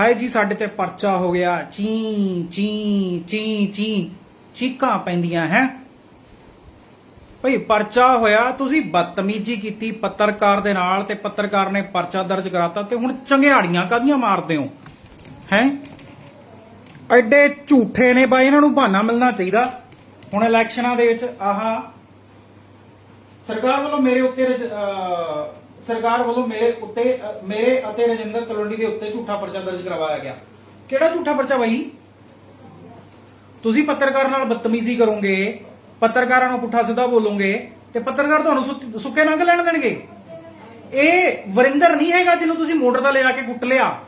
ਹਾਏ ਜੀ, ਸਾਡੇ ਤੇ ਪਰਚਾ ਹੋ ਗਿਆ। ਚੀ ਚੀ ਚੀ ਚੀ, ਚੀਕਾਂ ਪੈਂਦੀਆਂ, ਹੈ? ਭਈ, ਪਰਚਾ ਹੋਇਆ, ਤੁਸੀਂ ਬਦਤਮੀਜ਼ੀ ਕੀਤੀ ਪੱਤਰਕਾਰ ਦੇ ਨਾਲ ਤੇ ਪੱਤਰਕਾਰ ਨੇ ਪਰਚਾ ਦਰਜ ਕਰਾਤਾ ਤੇ ਹੁਣ ਚੰਗਿਆੜੀਆਂ ਕਾਦੀਆਂ ਮਾਰਦੇ ਹੋ? ਹੈ? ਐਡੇ ਝੂਠੇ ਨੇ ਬਾਈ, ਇਹਨਾਂ ਨੂੰ ਬਹਾਨਾ ਮਿਲਣਾ ਚਾਹੀਦਾ। ਹੁਣ ਇਲੈਕਸ਼ਨਾਂ ਦੇ ਵਿੱਚ, ਆਹ, ਸਰਕਾਰ ਵੱਲੋਂ ਮੇਰੇ ਉੱਤੇ ਸਰਕਾਰ ਵੱਲੋਂ ਮੇਰੇ ਉੱਤੇ ਅਹ ਮੇਰੇ ਅਤੇ ਰਜਿੰਦਰ ਤਲਵੰਡੀ ਦੇ ਉੱਤੇ ਝੂਠਾ ਪਰਚਾ ਦਰਜ ਕਰਵਾਇਆ ਗਿਆ। ਕਿਹੜਾ ਝੂਠਾ ਪਰਚਾ ਬਾਈ? ਤੁਸੀਂ ਪੱਤਰਕਾਰ ਨਾਲ ਬਦਤਮੀਜ਼ੀ ਕਰੋਗੇ, ਪੱਤਰਕਾਰਾਂ ਨੂੰ ਪੁੱਠਾ ਸਿੱਧਾ ਬੋਲੋਗੇ ਤੇ ਪੱਤਰਕਾਰ ਤੁਹਾਨੂੰ ਸੁੱਕ- ਸੁੱਕੇ ਨੰਗ ਲੈਣ ਦੇਣਗੇ। ਇਹ ਵਰਿੰਦਰ ਨਹੀਂ ਹੈਗਾ ਜਿਹਨੂੰ ਤੁਸੀਂ ਮੋਟਰ ਦਾ ਲਿਆ ਕੇ ਕੁੱਟ ਲਿਆ।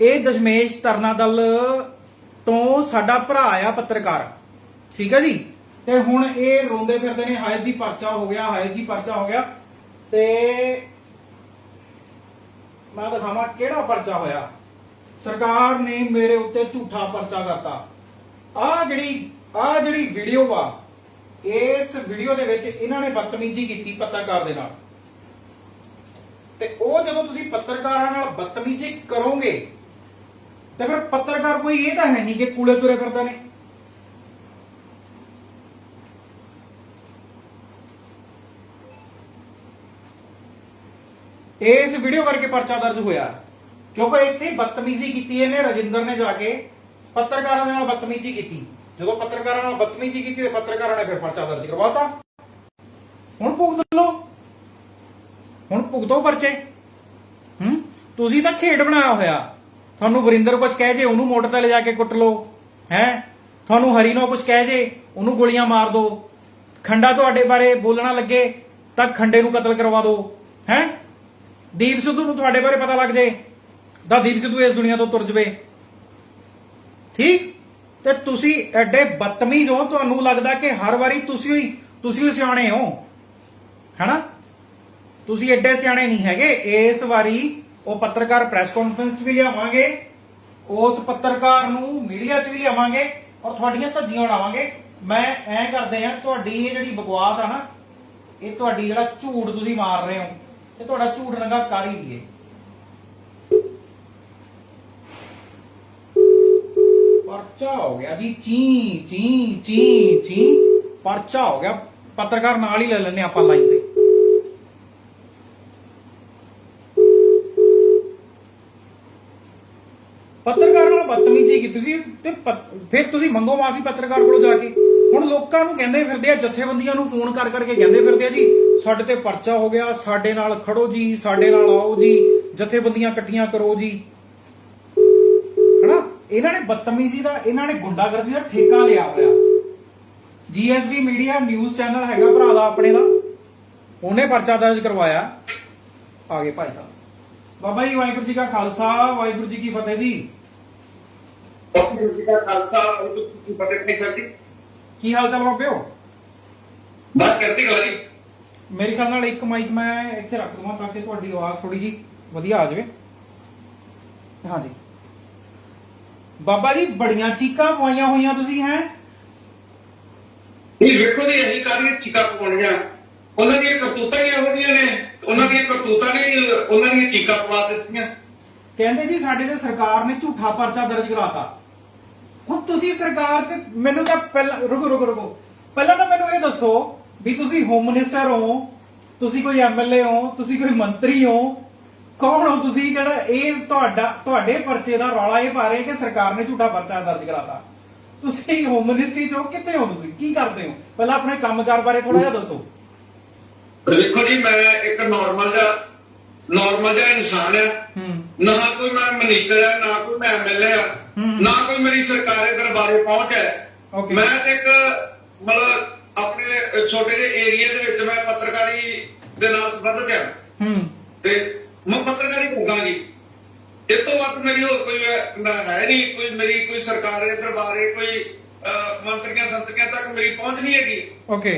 ਇਹ ਦਸ਼ਮੇਸ਼ ਤਰਨਾ ਦਲ ਤੋਂ ਸਾਡਾ ਭਰਾ ਆ ਪੱਤਰਕਾਰ। ਠੀਕ ਹੈ ਜੀ? ਤੇ ਹੁਣ ਇਹ ਰੋਂਦੇ ਫਿਰਦੇ ਨੇ, ਹਾਏ ਜੀ ਪਰਚਾ ਹੋ ਗਿਆ, ਹਾਏ ਜੀ ਪਰਚਾ ਹੋ ਗਿਆ। ਤੇ ਮੈਂ ਦਿਖਾਵਾਂ ਕਿਹੜਾ ਪਰਚਾ ਹੋਇਆ। ਸਰਕਾਰ ਨੇ ਮੇਰੇ ਉੱਤੇ ਝੂਠਾ ਪਰਚਾ ਕਰਤਾ। ਆ ਜਿਹੜੀ ਆ ਜਿਹੜੀ ਵੀਡੀਓ ਵਾ ਇਸ ਵੀਡੀਓ ਦੇ ਵਿੱਚ ਇਹਨਾਂ ਨੇ ਬਦਤਮੀਜ਼ੀ ਕੀਤੀ ਪੱਤਰਕਾਰ ਦੇ ਨਾਲ। ਤੇ ਉਹ ਜਦੋਂ ਤੁਸੀਂ ਪੱਤਰਕਾਰਾਂ ਨਾਲ ਬਦਤਮੀਜ਼ੀ ਕਰੋਗੇ, ਤੇ ਫਿਰ ਪੱਤਰਕਾਰ ਕੋਈ ਇਹ ਤਾਂ ਹੈ ਨਹੀਂ ਕਿ ਕੂਲੇ ਤੁਰੇ ਫਿਰਦੇ ਨੇ। ਇਸ ਵੀਡੀਓ ਕਰਕੇ ਪਰਚਾ ਦਰਜ ਹੋਇਆ। ਕਿਉਂਕਿ ਇੱਥੇ ਬਦਤਮੀਜ਼ੀ ਕੀਤੀ ਇਹਨੇ, ਰਜਿੰਦਰ ਨੇ ਜਾ ਕੇ ਪੱਤਰਕਾਰਾਂ ਦੇ ਨਾਲ ਬਦਤਮੀਜ਼ੀ ਕੀਤੀ। ਜਦੋਂ ਪੱਤਰਕਾਰਾਂ ਨਾਲ ਬਦਤਮੀਜ਼ੀ ਕੀਤੀ ਤੇ ਪੱਤਰਕਾਰਾਂ ਨੇ ਫਿਰ ਪਰਚਾ ਦਰਜ ਕਰਵਾਤਾ। ਹੁਣ ਭੁਗਤ ਲਓ। ਹੁਣ ਭੁਗਤੋ ਪਰਚੇ। ਹੂੰ? ਤੁਸੀਂ ਤਾਂ ਖੇਡ ਬਣਾਇਆ ਹੋਇਆ। ਤੁਹਾਨੂੰ ਵਰਿੰਦਰ ਕੁਝ ਕਹਿ ਜੇ, ਉਹਨੂੰ ਮੋਟਰ ਤੇ ਲਿਜਾ ਕੇ ਕੁੱਟ ਲਓ। ਹੈ? ਤੁਹਾਨੂੰ ਹਰੀ ਨੂੰ ਕੁਝ ਕਹਿ ਜੇ, ਉਹਨੂੰ ਗੋਲੀਆਂ ਮਾਰ ਦਿਓ ਖੰਡਾ ਤੁਹਾਡੇ ਬਾਰੇ ਬੋਲਣਾ ਲੱਗੇ, ਤਾਂ ਖੰਡੇ ਨੂੰ ਕਤਲ ਕਰਵਾ ਦਿਓ ਹੈ? ਦੀਪ ਸਿੱਧੂ ਨੂੰ ਤੁਹਾਡੇ ਬਾਰੇ ਪਤਾ ਲੱਗ ਜੇ ਤਾਂ ਦੀਪ ਸਿੱਧੂ ਇਸ ਦੁਨੀਆ ਤੋਂ ਤੁਰ ਜਵੇ। ਠੀਕ? ਤੇ ਤੁਸੀਂ ਐਡੇ ਬਦਤਮੀਜ਼ ਹੋ, ਤੁਹਾਨੂੰ ਲੱਗਦਾ ਕਿ ਹਰ ਵਾਰੀ ਤੁਸੀਂ ਹੀ ਤੁਸੀਂ ਹੀ ਸਿਆਣੇ ਹੋ। ਹੈਨਾ? ਤੁਸੀਂ ਐਡੇ ਸਿਆਣੇ ਨਹੀਂ ਹੈਗੇ। ਇਸ ਵਾਰੀ ਉਹ ਪੱਤਰਕਾਰ ਪ੍ਰੈਸ ਕਾਨਫਰੰਸ 'ਚ ਵੀ ਲਿਆਵਾਂਗੇ। ਉਸ ਪੱਤਰਕਾਰ ਨੂੰ ਮੀਡੀਆ 'ਚ ਵੀ ਲਿਆਵਾਂਗੇ ਔਰ ਤੁਹਾਡੀਆਂ ਧੱਜੀਆਂ ਉਡਾਵਾਂਗੇ। ਮੈਂ ਐ ਕਰਦੇ ਆ, ਤੁਹਾਡੀ ਇਹ ਜਿਹੜੀ ਬਕਵਾਸ ਆ ਨਾ, ਇਹ ਤੁਹਾਡੀ ਜਿਹੜਾ ਝੂਠ ਤੁਸੀਂ ਮਾਰ ਰਹੇ ਹੋ। ਤੇ ਤੁਹਾਡਾ ਝੂਠ ਨੰਗਾ ਕਰ ਹੀ ਦੀਏ ਪਰਚਾ ਹੋ ਗਿਆ ਜੀ, ਚੀ ਚੀ ਚੀ ਚੀ। ਪਰਚਾ ਹੋ ਗਿਆ, ਪੱਤਰਕਾਰ ਨਾਲ ਹੀ ਲੈ ਲੈਣੇ ਆਪਾਂ ਲਾਈਨ ਤੇ। ਪੱਤਰਕਾਰ ਨਾਲ ਬਦਤਮੀਜ਼ੀ ਕੀਤੀ ਸੀ ਤੇ ਫਿਰ ਤੁਸੀਂ ਮੰਗੋ ਮਾਫੀ ਪੱਤਰਕਾਰ ਕੋਲੋਂ ਜਾ ਕੇ। ਹੁਣ ਲੋਕਾਂ ਨੂੰ ਕਹਿੰਦੇ ਫਿਰਦੇ ਆ, ਜਥੇਬੰਦੀਆਂ ਨੂੰ ਫੋਨ ਕਰ ਕਰਕੇ ਕਹਿੰਦੇ ਫਿਰਦੇ ਆ ਜੀ ਸਾਡੇ ਤੇ ਪਰਚਾ ਹੋ ਗਿਆ ਸਾਡੇ ਨਾਲ ਖੜੋ ਜੀ ਸਾਡੇ ਨਾਲ ਆਓ ਜੀ ਜਥੇਬੰਦੀਆਂ ਇਕੱਠੀਆਂ ਕਰੋ ਜੀ। ਹਨਾ? ਇਹਨਾਂ ਨੇ ਬਦਤਮੀਜ਼ੀ ਦਾ ਇਹਨਾਂ ਨੇ ਗੁੰਡਾਗਰਦੀ ਦਾ ਠੇਕਾ ਲਿਆ ਹੋਇਆ। ਜੀਐਸਡੀ ਮੀਡੀਆ ਨਿਊਜ਼ ਚੈਨਲ ਹੈਗਾ ਭਰਾ ਦਾ ਆਪਣੇ ਦਾ। ਉਹਨੇ ਪਰਚਾ ਦਰਜ ਕਰਵਾਇਆ। ਆਗੇ ਭਾਈ ਸਾਹਿਬ। ਬਾਬਾ ਜੀ ਵਾਹਿਗੁਰੂ ਜੀ ਕਾ ਖਾਲਸਾ ਵਾਹਿਗੁਰੂ ਜੀ ਕੀ ਫਤਿਹ ਜੀ। ਵਾਹਿਗੁਰੂ ਜੀ ਕਾ ਖਾਲਸਾ ਵਾਹਿਗੁਰੂ ਜੀ ਕੀ ਫਤਿਹ। ਹਾਲ ਚਾਲ ਬਾਬਿਓ? ਬਾਤ ਕਰਦੀ ਗੱਲ ਜੀ। ਮੇਰੇ ਖਿਆਲ ਨਾਲ ਇੱਕ ਮਾਈਕ ਮੈਂ ਇੱਥੇ ਰੱਖ ਦਵਾਂ ਤਾਂ ਕਿ ਤੁਹਾਡੀ ਆਵਾਜ਼ ਥੋੜੀ ਜੀ ਵਧੀਆ ਆ ਜਾਵੇ। ਹਾਂਜੀ। ਬਾਬਾ ਜੀ ਬੜੀਆਂ ਚੀਕਾਂ ਪਵਾਈਆਂ ਹੋਈਆਂ ਤੁਸੀਂ ਹੈ? ਇਹ ਵੇਖੋ ਜੀ ਅਸੀਂ ਕਾਹਦੀਆਂ ਚੀਕਾਂ ਪਵਾਉਣੀਆਂ? ਉਹਨਾਂ ਦੀਆਂ ਕਰਤੂਤਾਂ ਹੀ ਇਹੋ ਜਿਹੀਆਂ ਨੇ। ਉਹਨਾਂ ਦੀਆਂ ਕਰਤੂਤਾਂ ਨੇ ਉਹਨਾਂ ਦੀਆਂ ਚੀਕਾਂ ਪਵਾ ਦਿੱਤੀਆਂ। ਕਹਿੰਦੇ ਜੀ ਸਾਡੇ ਤੇ ਸਰਕਾਰ ਨੇ ਝੂਠਾ ਪਰਚਾ ਦਰਜ ਕਰਾਤਾ। ਹੁਣ ਤੁਸੀਂ ਸਰਕਾਰ 'ਚ ਮੈਨੂੰ ਤਾਂ ਪਹਿਲਾਂ ਰੁਕੋ ਰੁਕੋ ਰੁਕੋ। ਪਹਿਲਾਂ ਤਾਂ ਮੈਨੂੰ ਇਹ ਦੱਸੋ ਵੀ ਤੁਸੀਂ ਹੋਮ ਮਿਨਿਸਟਰ ਹੋ ਤੁਸੀਂ ਕੋਈ ਐਮਐਲਏ ਹੋ ਤੁਸੀਂ ਕੋਈ ਮੰਤਰੀ ਹੋ ਕੌਣ ਹੋ ਤੁਸੀਂ ਜਿਹੜਾ ਇਹ ਤੁਹਾਡਾ ਤੁਹਾਡੇ ਪਰਚੇ ਦਾ ਰੌਲਾ ਇਹ ਪਾ ਰਹੇ ਕਿ ਸਰਕਾਰ ਨੇ ਝੂਠਾ ਪਰਚਾ ਦਰਜ ਕਰਾਤਾ? ਤੁਸੀਂ ਹੋਮ ਮਿਨਿਸਟਰੀ 'ਚ ਹੋ ਕਿੱਥੇ ਹੋ ਤੁਸੀਂ? ਕੀ ਕਰਦੇ ਹੋ? ਪਹਿਲਾਂ ਆਪਣੇ ਕੰਮਕਾਰ ਬਾਰੇ ਥੋੜਾ ਜਿਹਾ ਦੱਸੋ। ਵੇਖੋ ਜੀ ਮੈਂ ਇੱਕ ਨਾਰਮਲ ਜਿਹਾ ਨਾਰਮਲ ਜਿਹਾ ਇਨਸਾਨ ਆ ਹੂੰ। ਨਾ ਕੋਈ ਮੈਂ ਮਿਨਿਸਟਰ ਆ ਨਾ ਕੋਈ ਮੈਂ ਐਮਐਲਏ ਆ ਹੂੰ। ਨਾ ਕੋਈ ਮੇਰੀ ਸਰਕਾਰੀ ਦਰਬਾਰੇ ਪਹੁੰਚ ਹੈ. ਮੈਂ ਤੇ ਇੱਕ ਮਤਲਬ ਆਪਣੇ ਛੋਟੇ ਜਿਹੇ ਏਰੀਆ ਦੇ ਵਿੱਚ ਮੈਂ ਪੱਤਰਕਾਰੀ ਦੇ ਨਾਲ ਸੰਬੰਧਿਤ ਹਾਂ ਹੂੰ। ਤੇ ਮੈਂ ਪੱਤਰਕਾਰੀ ਕਰਦਾ ਜੀ ਇਸ ਤੋਂ ਵੱਧ ਮੇਰੀ ਹੋਰ ਕੋਈ ਹੈ ਨਾ ਹੈ ਨਹੀਂ। ਕੋਈ ਮੇਰੀ ਕੋਈ ਸਰਕਾਰੀ ਦਰਬਾਰੇ ਕੋਈ ਮੰਤਰੀਆਂ ਸੰਤਰੀਆਂ ਤੱਕ ਮੇਰੀ ਪਹੁੰਚ ਨਹੀਂ ਹੈਗੀ। ਓਕੇ।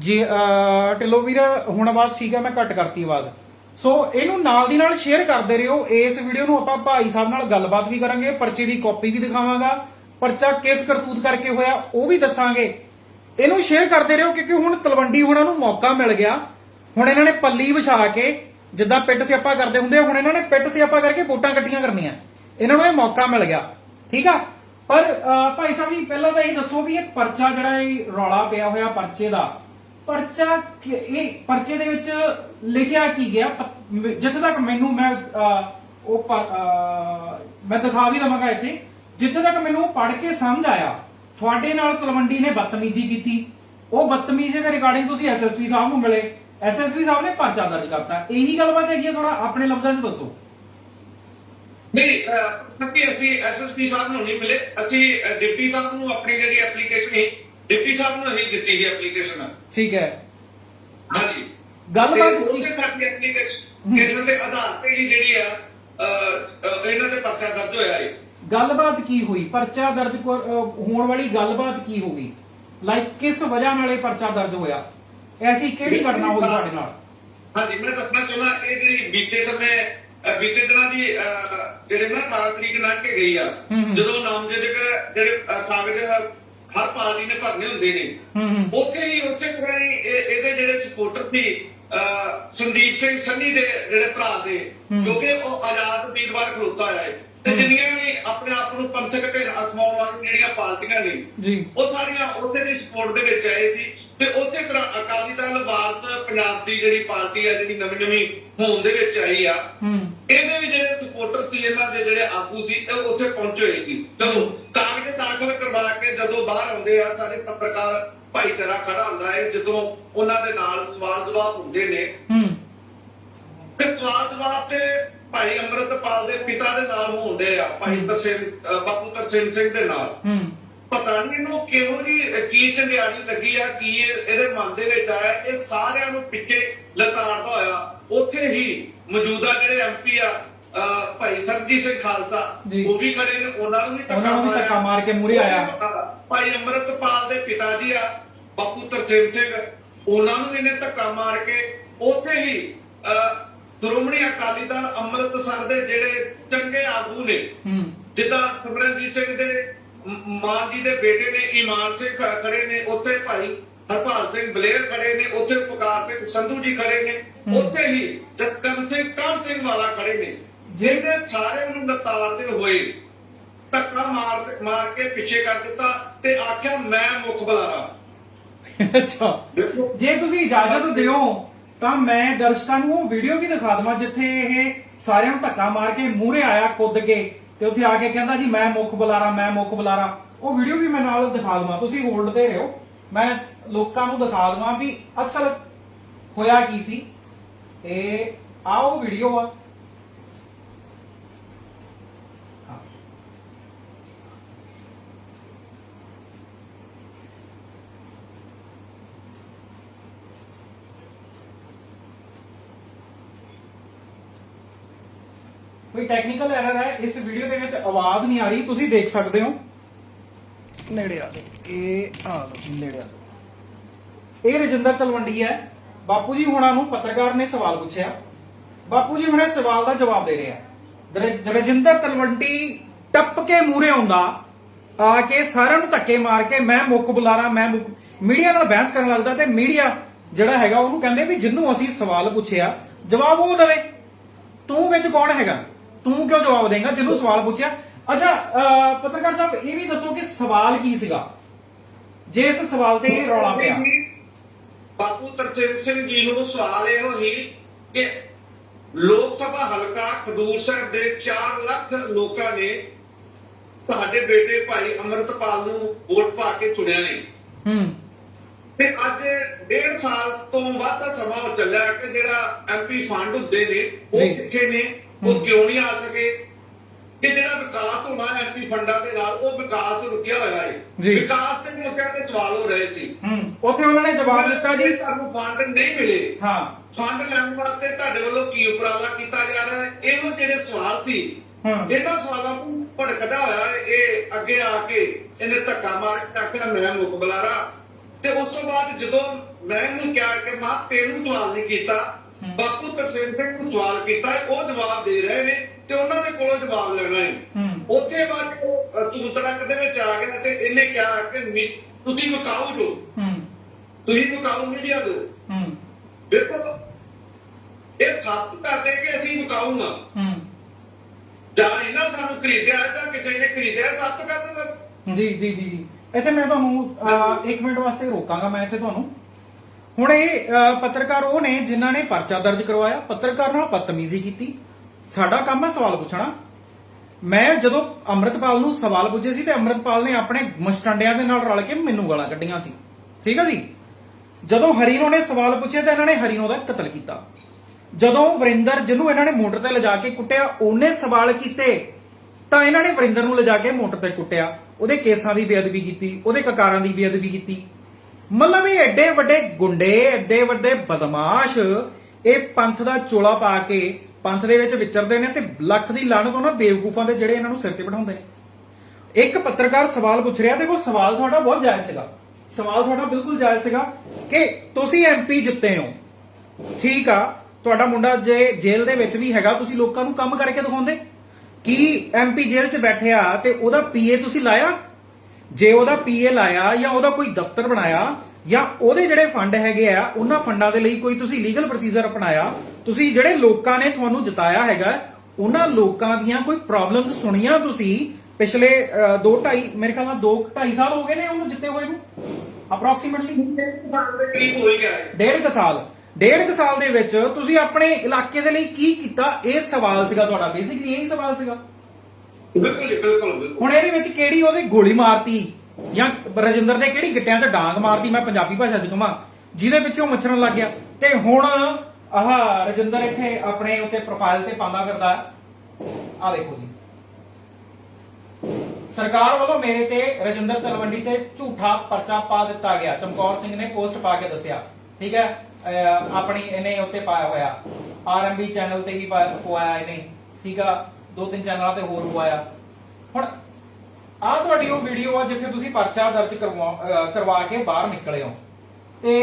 ਜੀ ਢਿੱਲੋਂ ਵੀਰ ਹੁਣ ਆਵਾਜ਼ ਠੀਕ ਹੈ ਮੈਂ ਕੱਟ ਕਰਤੀ ਆਵਾਜ਼। ਸੋ ਇਹਨੂੰ ਨਾਲ ਦੀ ਨਾਲ ਸ਼ੇਅਰ ਕਰਦੇ ਰਹੋ। ਇਸ ਵੀਡੀਓ ਨੂੰ ਆਪਾਂ ਭਾਈ ਸਾਹਿਬ ਨਾਲ ਗੱਲਬਾਤ ਵੀ ਕਰਾਂਗੇ ਪਰਚੇ ਦੀ ਕਾਪੀ ਵੀ ਦਿਖਾਵਾਂਗਾ। ਪਰਚਾ ਕਿਸ ਕਰਤੂਤ ਕਰਕੇ ਹੋਇਆ, ਉਹ ਵੀ ਦੱਸਾਂਗੇ। ਇਹਨੂੰ ਸ਼ੇਅਰ ਕਰਦੇ ਰਹੋ, ਕਿਉਂਕਿ ਹੁਣ ਤਲਵੰਡੀ ਹੁਣਾਂ ਨੂੰ ਮੌਕਾ ਮਿਲ ਗਿਆ। ਹੁਣ ਇਹਨਾਂ ਨੇ ਪੱਲੀ ਵਿਛਾ ਕੇ, ਜਿੱਦਾਂ ਪਿੱਟ ਸਿਆਪਾ ਕਰਦੇ ਹੁੰਦੇ ਹੁਣ ਇਹਨਾਂ ਨੇ ਪਿੱਟ ਸਿਆਪਾ ਕਰਕੇ ਵੋਟਾਂ ਇਕੱਠੀਆਂ ਕਰਨੀਆਂ। ਇਹਨਾਂ ਨੂੰ ਇਹ ਮੌਕਾ ਮਿਲ ਗਿਆ। ਠੀਕ ਆ? ਪਰ ਭਾਈ ਸਾਹਿਬ ਜੀ, ਪਹਿਲਾਂ ਤਾਂ ਇਹ ਦੱਸੋ ਵੀ ਇਹ ਪਰਚਾ ਜਿਹੜਾ ਇਹ ਰੌਲਾ ਪਿਆ ਹੋਇਆ ਪਰਚੇ ਦਾ, ਪਰਚਾ ਇਹ ਪਰਚੇ ਦੇ ਵਿੱਚ ਲਿਖਿਆ ਕੀ ਗਿਆ? ਜਿੱਥੇ ਤੱਕ ਮੈਨੂੰ ਮੈਂ ਉਹ ਮੈਂ ਦਿਖਾ ਵੀ ਦਵਾਂਗਾ ਇੱਥੇ। ਜਿੱਥੇ ਤੱਕ ਮੈਨੂੰ ਪੜ੍ਹ ਕੇ ਸਮਝ ਆਇਆ ਤੁਹਾਡੇ ਨਾਲ ਤਲਵੰਡੀ ਨੇ ਬਦਤਮੀਜ਼ੀ ਕੀਤੀ। ਉਹ ਬਦਤਮੀਜ਼ੀ ਦੇ ਰਿਗਾਰਡਿੰਗ ਤੁਸੀਂ ਐਸਐਸਪੀ ਸਾਹਿਬ ਨੂੰ ਮਿਲੇ। ਐਸਐਸਪੀ ਸਾਹਿਬ ਨੇ ਪਰਚਾ ਦਰਜ ਕਰਤਾ। ਇਹੀ ਗੱਲਬਾਤ ਹੈਗੀ ਹੈ ਥੋੜਾ ਆਪਣੇ ਲਫ਼ਜ਼ਾਂ 'ਚ ਦੱਸੋ। ਨਹੀਂ ਕਿ ਅਸੀਂ ਐਸਐਸਪੀ ਸਾਹਿਬ ਨੂੰ ਨਹੀਂ ਮਿਲੇ। ਅਸੀਂ ਡਿਪਟੀ ਸਾਹਿਬ ਨੂੰ ਆਪਣੀ ਜਿਹੜੀ ਐਪਲੀਕੇਸ਼ਨ ਹੈ ਡਿਪਟੀ ਸਾਹਿਬ ਨੂੰ ਅਸੀਂ ਦਿੱਤੀ ਸੀ ਐਪਲੀਕੇਸ਼ਨ। ਠੀਕ ਹੈ। ਹਾਂਜੀ। ਗੱਲਬਾਤ ਉਹਦੇ ਸਾਡੀ ਐਪਲੀਕੇਸ਼ਨ ਦੇ ਆਧਾਰ ਤੇ ਹੀ ਜਿਹੜੀ ਆ ਇਹਨਾਂ ਦੇ ਪਰਚਾ ਦਰਜ ਹੋਇਆ ਹੈ ਗੱਲਬਾਤ ਕੀ ਹੋਈ? ਪਰਚਾ ਦਰਜ ਹੋਣ ਵਾਲੀ ਗੱਲਬਾਤ ਕੀ ਹੋ ਗਈ? ਲਾਈਕ ਕਿਸ ਵਜ੍ਹਾ ਨਾਲ ਇਹ ਪਰਚਾ ਦਰਜ ਹੋਇਆ? ਐਸੀ ਕਿਹੜੀ ਘਟਨਾ ਹੋਈ ਤੁਹਾਡੇ ਨਾਲ? ਹਾਂਜੀ ਮੈਂ ਦੱਸਣਾ ਚਾਹੁੰਦਾ ਇਹ ਜਿਹੜੀ ਬੀਤੇ ਸਮੇਂ ਬੀਤੇ ਦਿਨਾਂ ਦੀ ਜਿਹੜੇ ਨਾ 18 ਤਰੀਕ ਲੰਘ ਕੇ ਗਈ ਆ। ਜਦੋਂ ਨਾਮਜ਼ਦਗ ਜਿਹੜੇ ਕਾਗਜ਼ ਹਰ ਪਾਰਟੀ ਨੇ ਭਰਨੇ ਹੁੰਦੇ ਨੇ ਉੱਥੇ ਹੀ ਉਸੇ ਤਰ੍ਹਾਂ ਹੀ ਇਹਦੇ ਜਿਹੜੇ ਸਪੋਰਟਰ ਸੀ ਸੰਦੀਪ ਸਿੰਘ ਸੰਨੀ ਦੇ ਜਿਹੜੇ ਭਰਾ ਦੇ। ਕਿਉਂਕਿ ਉਹ ਆਜ਼ਾਦ ਉਮੀਦਵਾਰ ਖਲੋਤਾ ਹੋਇਆ ਹੈ ਤੇ। ਜਿੰਨੀਆਂ ਵੀ ਆਪਣੇ ਆਪ ਨੂੰ ਪੰਥਕ ਤੇ ਅਸਮਾਉਣ ਵਾਲੀਆਂ ਜਿਹੜੀਆਂ ਪਾਰਟੀਆਂ ਨੇ ਜੀ। ਉਹ ਸਾਰੀਆਂ ਉਹਦੇ ਦੀ ਸਪੋਰਟ ਦੇ ਵਿੱਚ ਆਏ ਸੀ ਤੇ ਉਸੇ ਤਰ੍ਹਾਂ ਅਕਾਲੀ ਦਲ ਭਾਰਤ ਪੰਜਾਬ ਦੀ ਜਿਹੜੀ ਪਾਰਟੀ ਹੈ ਜਿਹੜੀ ਨਵੀਂ ਨਵੀਂ ਹੋਂਦ ਦੇ ਵਿੱਚ ਆਈ ਆ ਹੂੰ। ਇਹਦੇ ਵੀ ਜਿਹੜੇ ਸਪੋਰਟਰ ਸੀ ਇਹਨਾਂ ਦੇ ਜਿਹੜੇ ਆਗੂ ਸੀ ਉਹ ਉੱਥੇ ਪਹੁੰਚੇ ਹੋਏ ਸੀ। ਚਲੋ ਕਾਗਜ਼ ਦਾਖਲ ਕਰਵਾ ਕੇ ਜਦੋਂ ਬਾਹਰ ਆਉਂਦੇ ਆ ਸਾਰੇ ਪੱਤਰਕਾਰ ਭਾਈਚਾਰਾ ਖੜਾ ਹੁੰਦਾ ਹੈ ਜਦੋਂ ਉਹਨਾਂ ਦੇ ਨਾਲ ਸਵਾਲ ਜਵਾਬ ਹੁੰਦੇ ਨੇ। ਹੂੰ। ਤੇ ਸਵਾਲ ਜਵਾਬ ਤੇ ਭਾਈ ਅੰਮ੍ਰਿਤਪਾਲ ਦੇ ਪਿਤਾ ਦੇ ਨਾਲ ਹੁੰਦੇ ਆ ਭਾਈ ਤਰਸੇਮ ਬਾਪੂ ਤਰਸੇਮ ਸਿੰਘ ਦੇ ਨਾਲ ਪਤਾ ਨਹੀਂ ਇਹਨੂੰ ਕਿਹੋ ਜੀ ਕੀ ਝੰਡਿਆੜੀ ਲੱਗੀ ਆ ਕੀ ਇਹ- ਇਹਦੇ ਮਨ ਦੇ ਵਿੱਚ ਆਇਆ ਇਹ ਸਾਰਿਆਂ ਨੂੰ ਪਿੱਛੇ ਲਤਾੜਦਾ ਹੋਇਆ ਉੱਥੇ ਹੀ ਮੌਜੂਦਾ ਜਿਹੜੇ ਐਮਪੀ ਆ ਭਾਈ ਸਰਜੀਤ ਸਿੰਘ ਖਾਲਸਾ। ਉਹ ਵੀ ਖੜੇ ਨੇ ਉਹਨਾਂ ਨੂੰ ਵੀ ਧੱਕਾ ਉਹਨਾਂ ਨੂੰ ਵੀ ਮਾਰਿਆ। ਧੱਕਾ ਮਾਰ ਕੇ ਮੂਹਰੇ ਆਇਆ। ਭਾਈ ਅੰਮ੍ਰਿਤਪਾਲ ਦੇ ਪਿਤਾ ਜੀ ਆ ਬਾਪੂ ਤਰਸੇਮ ਸਿੰਘ ਉਹਨਾਂ ਨੂੰ ਵੀ ਇਹਨੇ ਧੱਕਾ ਮਾਰ ਕੇ ਉੱਥੇ ਹੀ ਸ਼੍ਰੋਮਣੀ ਅਕਾਲੀ ਦਲ ਅੰਮ੍ਰਿਤਸਰ ਦੇ ਜਿਹੜੇ ਚੰਗੇ ਆਗੂ ਨੇ ਜਿੱਦਾਂ ਸਿਮਰਨਜੀਤ ਸਿੰਘ ਦੇ ਮ- ਮਾਂ ਜੀ ਦੇ ਬੇਟੇ ਨੇ ਈਮਾਨ ਸਿੰਘ ਖੜੇ ਨੇ ਉੱਥੇ ਭਾਈ ਹਰਪਾਲ ਸਿੰਘ ਬਲੇਰ ਖੜੇ ਨੇ ਉੱਥੇ ਪੁਕਾਰ ਸਿੰਘ ਸੰਧੂ ਜੀ ਖੜੇ ਨੇ। ਉੱਥੇ ਹੀ ਜਸਕਰਨ ਸਿੰਘ ਕਾਹਨ ਸਿੰਘ ਵਾਲਾ ਖੜੇ ਨੇ। ਜਿਹਨੇ ਸਾਰੇ ਨੂੰ ਨਤਾਰਦੇ ਹੋਏ ਧੱਕਾ ਮਾਰ ਮਾਰ ਕੇ ਪਿੱਛੇ ਕਰ ਦਿੱਤਾ ਤੇ ਆਖਿਆ ਮੈਂ ਮੁੱਖ ਬੁਲਾਰਾ ਅੱਛਾ। ਜੇ ਤੁਸੀਂ ਇਜਾਜ਼ਤ ਦਿਓ ਤਾਂ ਮੈਂ ਦਰਸ਼ਕਾਂ ਨੂੰ ਉਹ ਵੀਡੀਓ ਵੀ ਦਿਖਾ ਦਵਾਂ ਜਿੱਥੇ ਇਹ ਸਾਰਿਆਂ ਨੂੰ ਧੱਕਾ ਮਾਰ ਕੇ ਮੂਹਰੇ ਆਇਆ, ਕੁੱਦ ਕੇ ਤੇ ਉੱਥੇ ਆ ਕੇ ਕਹਿੰਦਾ ਜੀ, ਮੈਂ ਮੁੱਖ ਬੁਲਾਰਾ, ਮੈਂ ਮੁੱਖ ਬੁਲਾਰਾ। ਉਹ ਵੀਡੀਓ ਵੀ ਮੈਂ ਨਾਲ ਦਿਖਾ ਦਵਾਂ। ਤੁਸੀਂ ਹੋਲਡ ਤੇ ਰਹੋ। ਮੈਂ ਲੋਕਾਂ ਨੂੰ ਦਿਖਾ ਦਵਾਂ ਵੀ ਅਸਲ ਹੋਇਆ ਕੀ ਸੀ। ਤੇ ਆਓ ਵੀਡੀਓ ਆ। ਕੋਈ ਟੈਕਨੀਕਲ ਐਰਰ ਹੈ? ਇਸ ਵੀਡੀਓ ਦੇ ਵਿੱਚ ਆਵਾਜ਼ ਨਹੀਂ ਆ ਰਹੀ। ਤੁਸੀਂ ਦੇਖ ਸਕਦੇ ਹੋ। ਨੇੜੇ ਆ ਇਹ ਆ ਲਓ। ਨੇੜੇ ਆ ਜਾਓ। ਇਹ ਰਜਿੰਦਰ ਤਲਵੰਡੀ ਹੈ। ਬਾਪੂ ਜੀ ਹੁਣਾਂ ਨੂੰ ਪੱਤਰਕਾਰ ਨੇ ਸਵਾਲ ਪੁੱਛਿਆ। ਬਾਪੂ ਜੀ ਹੁਣੇ ਸਵਾਲ ਦਾ ਜਵਾਬ ਦੇ ਰਹੇ ਰਜਿੰਦਰ ਤਲਵੰਡੀ ਟੱਪ ਕੇ ਮੂਰੇ ਆਉਂਦਾ ਆ ਕੇ ਸਾਰਿਆਂ ਨੂੰ ਧੱਕੇ ਮਾਰ ਕੇ ਮੈਂ ਮੁੱਖ ਬੁਲਾਰਾ ਮੈਂ ਮੀਡੀਆ ਨਾਲ ਬਹਿਸ ਕਰਨ ਲੱਗਦਾ ਤੇ ਮੀਡੀਆ ਜਿਹੜਾ ਹੈਗਾ ਉਹਨੂੰ ਕਹਿੰਦੇ ਵੀ ਜਿੰਨੂੰ ਅਸੀਂ ਸਵਾਲ ਪੁੱਛਿਆ ਜਵਾਬ ਉਹ ਦੇਵੇ। ਤੂੰ ਵਿੱਚ ਕੌਣ ਹੈਗਾ? ਤੂੰ ਕਿਉਂ ਜਵਾਬ ਦੇਂਗਾ? ਜਿਹਨੂੰ ਸਵਾਲ ਪੁੱਛਿਆ। ਅੱਛਾ ਪੱਤਰਕਾਰ ਸਾਹਿਬ ਇਹ ਵੀ ਦੱਸੋ ਕਿ ਸਵਾਲ ਕੀ ਸੀਗਾ? ਜੇ ਇਸ ਸਵਾਲ ਤੇ ਇਹ ਰੌਲਾ ਪਿਆ। ਬਾਪੂ ਤਰਸੇਮ ਸਿੰਘ ਜੀ ਨੂੰ ਸਵਾਲ ਇਹੋ ਹੀ ਕਿ ਲੋਕ ਸਭਾ ਹਲਕਾ ਖਡੂਰ ਸਾਹਿਬ ਦੇ 4 ਲੱਖ ਲੋਕਾਂ ਨੇ ਤੁਹਾਡੇ ਬੇਟੇ ਭਾਈ ਅਮਰਤਪਾਲ ਨੂੰ ਵੋਟ ਪਾ ਕੇ ਚੁਣਿਆ ਨੇ ਹੂੰ। ਤੇ ਅੱਜ ਡੇਢ ਸਾਲ ਤੋਂ ਵੱਧ ਦਾ ਸਮਾਂ ਚੱਲਿਆ ਕਿ ਜਿਹੜਾ ਐਮਪੀ ਫੰਡ ਹੁੰਦੇ ਨੇ। ਉਹ ਕਿੱਥੇ ਨੇ? ਉਹ। ਕਿਉਂ ਨਹੀਂ ਆ ਸਕੇ? ਕਿ ਜਿਹੜਾ ਵਿਕਾਸ ਹੋਣਾ ਐਮਪੀ ਫੰਡਾਂ ਦੇ ਨਾਲ ਉਹ ਵਿਕਾਸ ਰੁਕਿਆ ਹੋਇਆ ਹੈ। ਵਿਕਾਸ ਦੇ ਮੁੱਦਿਆਂ ਤੇ ਸਵਾਲ ਹੋ ਰਹੇ ਸੀ। ਉੱਥੇ ਉਹਨਾਂ ਨੇ ਜਵਾਬ ਦਿੱਤਾ ਜੀ। ਤੁਹਾਨੂੰ ਫੰਡ ਨਹੀਂ ਮਿਲੇ। ਹਾਂ। ਫੰਡ ਲੈਣ ਵਾਸਤੇ ਤੁਹਾਡੇ ਵੱਲੋਂ ਕੀ ਉਪਰਾਲਾ ਕੀਤਾ ਜਾ ਰਿਹਾ ਹੈ? ਇਹੋ ਜਿਹੜੇ ਸਵਾਲ ਸੀ ਇਹਨਾਂ ਸਵਾਲਾਂ ਨੂੰ ਭੜਕਦਾ ਹੋਇਆ ਇਹ ਅੱਗੇ ਆ ਕੇ ਇਹਨੇ ਧੱਕਾ ਮਾਰ ਕੇ ਆਖਿਆ ਮੈਂ ਮੁੱਖ ਬੁਲਾਰਾ ਤੇ ਉਸ ਤੋਂ ਬਾਅਦ ਜਦੋਂ ਮੈਂ ਇਹਨੂੰ ਕਿਹਾ ਕਿ ਮਾਂ ਤੈਨੂੰ ਸਵਾਲ ਨਹੀਂ ਕੀਤਾ। ਬਾਪੂ ਤਰਸੇਮ ਸਿੰਘ ਨੂੰ ਸਵਾਲ ਕੀਤਾ ਹੈ, ਉਹ ਜਵਾਬ ਦੇ ਰਹੇ ਨੇ ਤੇ ਉਹਨਾਂ ਦੇ ਕੋਲੋਂ ਜਵਾਬ ਲੈਣਾ ਹੈ। ਉੱਥੇ ਬਾਅਦ ਉਹ, ਅ, ਤੂੰ ਤਰਕ ਦੇ ਵਿੱਚ ਆ ਗਿਆ ਤੇ ਇਹਨੇ ਕਿਹਾ ਕਿ ਤੁਸੀਂ ਮੁਕਾਓ ਜੋ। ਤੁਸੀਂ ਮੁਕਾਓ ਮੀਡੀਆ ਦੋ ਦੇਖੋ ਇਹ ਸਾਬਤ ਕਰਦੇ ਕਿ ਅਸੀਂ ਮੁਕਾਉਂਗਾ ਹੂੰ। ਜਾਂ ਇਹਨਾਂ ਸਾਨੂੰ ਖਰੀਦਿਆ ਤਾਂ ਕਿਸੇ ਨੇ ਖਰੀਦਿਆ ਸਾਬਤ ਕਰ ਦਿੱਤਾ ਜੀ ਜੀ ਜੀ ਇੱਥੇ ਮੈਂ ਤੁਹਾਨੂੰ ਅਹ, ਇੱਕ ਮਿੰਟ ਵਾਸਤੇ ਰੋਕਾਂਗਾ ਮੈਂ ਇੱਥੇ ਤੁਹਾਨੂੰ। ਹੁਣ ਇਹ ਪੱਤਰਕਾਰ ਉਹ ਨੇ ਜਿਨ੍ਹਾਂ ਨੇ ਪਰਚਾ ਦਰਜ ਕਰਵਾਇਆ। ਪੱਤਰਕਾਰ ਨਾਲ ਬਦਤਮੀਜ਼ੀ ਕੀਤੀ। ਸਾਡਾ ਕੰਮ ਹੈ ਸਵਾਲ ਪੁੱਛਣਾ। ਮੈਂ ਜਦੋਂ ਅੰਮ੍ਰਿਤਪਾਲ ਨੂੰ ਸਵਾਲ ਪੁੱਛੇ ਸੀ ਤੇ ਅੰਮ੍ਰਿਤਪਾਲ ਨੇ ਆਪਣੇ ਮਸਟੰਡਿਆਂ ਦੇ ਨਾਲ ਰਲ ਕੇ ਮੈਨੂੰ ਗਾਲਾਂ ਕੱਢੀਆਂ ਸੀ। ਠੀਕ ਹੈ ਜੀ? ਜਦੋਂ ਹਰੀਨੋ ਨੇ ਸਵਾਲ ਪੁੱਛੇ ਤਾਂ ਇਹਨਾਂ ਨੇ ਹਰੀਨੋ ਦਾ ਕਤਲ ਕੀਤਾ। ਜਦੋਂ ਵਰਿੰਦਰ, ਜਿਹਨੂੰ ਇਹਨਾਂ ਨੇ ਮੋਟਰ ਤੇ ਲਿਜਾ ਕੇ ਕੁੱਟਿਆ, ਉਹਨੇ ਸਵਾਲ ਕੀਤੇ, ਤਾਂ ਇਹਨਾਂ ਨੇ ਵਰਿੰਦਰ ਨੂੰ ਲਿਜਾ ਕੇ ਮੋਟਰ ਤੇ ਕੁੱਟਿਆ। ਉਹਦੇ ਕੇਸਾਂ ਦੀ ਬੇਅਦਬੀ ਕੀਤੀ, ਉਹਦੇ ਕਕਾਰਾਂ ਦੀ ਬੇਅਦਬੀ ਕੀਤੀ। ਮਤਲਬ ਇਹ ਐਡੇ ਵੱਡੇ ਗੁੰਡੇ, ਐਡੇ ਵੱਡੇ ਬਦਮਾਸ਼, ਇਹ ਪੰਥ ਦਾ ਚੋਲਾ ਪਾ ਕੇ ਪੰਥ ਦੇ ਵਿੱਚ ਵਿਚਰਦੇ ਨੇ ਤੇ ਲੱਖ ਦੀ ਲਾਣਤ ਉਹਨਾਂ ਬੇਵਕੂਫਾਂ ਦੇ ਜਿਹੜੇ ਇਹਨਾਂ ਨੂੰ ਸਿਰ ਤੇ ਬਿਠਾਉਂਦੇ ਨੇ। ਇੱਕ ਪੱਤਰਕਾਰ ਸਵਾਲ ਪੁੱਛ ਰਿਹਾ, ਦੇਖੋ ਸਵਾਲ ਤੁਹਾਡਾ ਬਹੁਤ ਜਾਇਜ਼ ਸੀਗਾ। ਸਵਾਲ ਤੁਹਾਡਾ ਬਿਲਕੁਲ ਜਾਇਜ਼ ਸੀਗਾ ਕਿ ਤੁਸੀਂ ਐਮਪੀ ਜਿੱਤੇ ਹੋ। ਠੀਕ ਆ, ਤੁਹਾਡਾ ਮੁੰਡਾ ਜੇ ਜੇਲ੍ਹ ਦੇ ਵਿੱਚ ਵੀ ਹੈਗਾ, ਤੁਸੀਂ ਲੋਕਾਂ ਨੂੰ ਕੰਮ ਕਰਕੇ ਦਿਖਾਉਂਦੇ। ਕੀ ਐਮਪੀ ਜੇਲ੍ਹ 'ਚ ਬੈਠਿਆ ਤੇ ਉਹਦਾ ਪੀਏ ਤੁਸੀਂ ਲਾਇਆ? ਜੇ ਉਹਦਾ ਪੀਏ ਲਾਇਆ ਜਾਂ ਉਹਦਾ ਕੋਈ ਦਫ਼ਤਰ ਬਣਾਇਆ ਜਾਂ ਉਹਦੇ ਜਿਹੜੇ ਫੰਡ ਹੈਗੇ ਆ, ਉਹਨਾਂ ਫੰਡਾਂ ਦੇ ਲਈ ਕੋਈ ਤੁਸੀਂ ਲੀਗਲ ਪ੍ਰੋਸੀਜਰ ਅਪਣਾਇਆ, ਤੁਸੀਂ ਜਿਹੜੇ ਲੋਕਾਂ ਨੇ ਤੁਹਾਨੂੰ ਜਿਤਾਇਆ ਹੈਗਾ, ਉਹਨਾਂ ਲੋਕਾਂ ਦੀਆਂ ਕੋਈ ਪ੍ਰੋਬਲਮਸ ਸੁਣੀਆਂ ਤੁਸੀਂ ਪਿਛਲੇ 2 2.5 ਮੇਰੇ ਖਿਆਲ ਨਾਲ 2 2.5 ਸਾਲ ਹੋ ਗਏ ਨੇ ਉਹਨੂੰ ਜਿੱਤੇ ਹੋਏ ਨੂੰ? ਅਪਰੋਕਸੀਮੇਟਲੀ ਡੇਢ ਕੁ ਸਾਲ। ਡੇਢ ਕੁ ਸਾਲ ਦੇ ਵਿੱਚ ਤੁਸੀਂ ਆਪਣੇ ਇਲਾਕੇ ਦੇ ਲਈ ਕੀ ਕੀਤਾ? ਇਹ ਸਵਾਲ ਸੀਗਾ ਤੁਹਾਡਾ ਬੇਸਿਕਲੀ ਇਹੀ ਸਵਾਲ ਸੀਗਾ। ਬਿਲਕੁਲ ਜੀ, ਬਿਲਕੁਲ ਬਿਲਕੁਲ। ਹੁਣ ਇਹਦੇ ਵਿੱਚ ਕਿਹੜੀ ਉਹਦੇ ਗੋਲੀ ਮਾਰਤੀ? ਜਾਂ ਰਜਿੰਦਰ ਨੇ ਕਿਹੜੀ ਗਿੱਟਿਆਂ ਤੇ ਡਾਂਗ ਮਾਰਤੀ? ਮੈਂ ਪੰਜਾਬੀ ਭਾਸ਼ਾ 'ਚ ਕਹਾਂ ਜਿਹਦੇ ਵਿੱਚ ਮੱਛਰਨ ਲੱਗ ਗਿਆ। ਤੇ ਹੁਣ ਆਹ ਰਜਿੰਦਰ ਇੱਥੇ ਆਪਣੇ ਉੱਤੇ ਪ੍ਰੋਫਾਈਲ ਤੇ ਪਾਉਂਦਾ ਫਿਰਦਾ। ਆ ਦੇਖੋ ਜੀ। ਸਰਕਾਰ ਵੱਲੋਂ ਮੇਰੇ ਤੇ ਰਜਿੰਦਰ ਤਲਵੰਡੀ ਤੇ ਝੂਠਾ ਪਰਚਾ ਪਾ ਦਿੱਤਾ ਗਿਆ। ਚਮਕੌਰ ਸਿੰਘ ਨੇ ਪੋਸਟ ਪਾ ਕੇ ਦੱਸਿਆ। ਠੀਕ ਹੈ? ਆਪਣੀ ਇਹਨੇ ਉੱਤੇ ਪਾਇਆ ਹੋਇਆ। ਆਰਐਮਬੀ ਚੈਨਲ ਤੇ ਵੀ ਪਾਇਆ ਇਹਨੇ। ਠੀਕ ਆ? ਦੋ ਤਿੰਨ ਚੈਨਲਾਂ ਤੇ ਹੋਰ ਪਵਾਇਆ ਹੁਣ ਆਹ ਤੁਹਾਡੀ ਉਹ ਵੀਡੀਓ ਆ ਜਿੱਥੇ ਤੁਸੀਂ ਪਰਚਾ ਦਰਜ ਕਰਵਾ ਕੇ ਬਾਹਰ ਨਿਕਲੇ ਹੋ। ਤੇ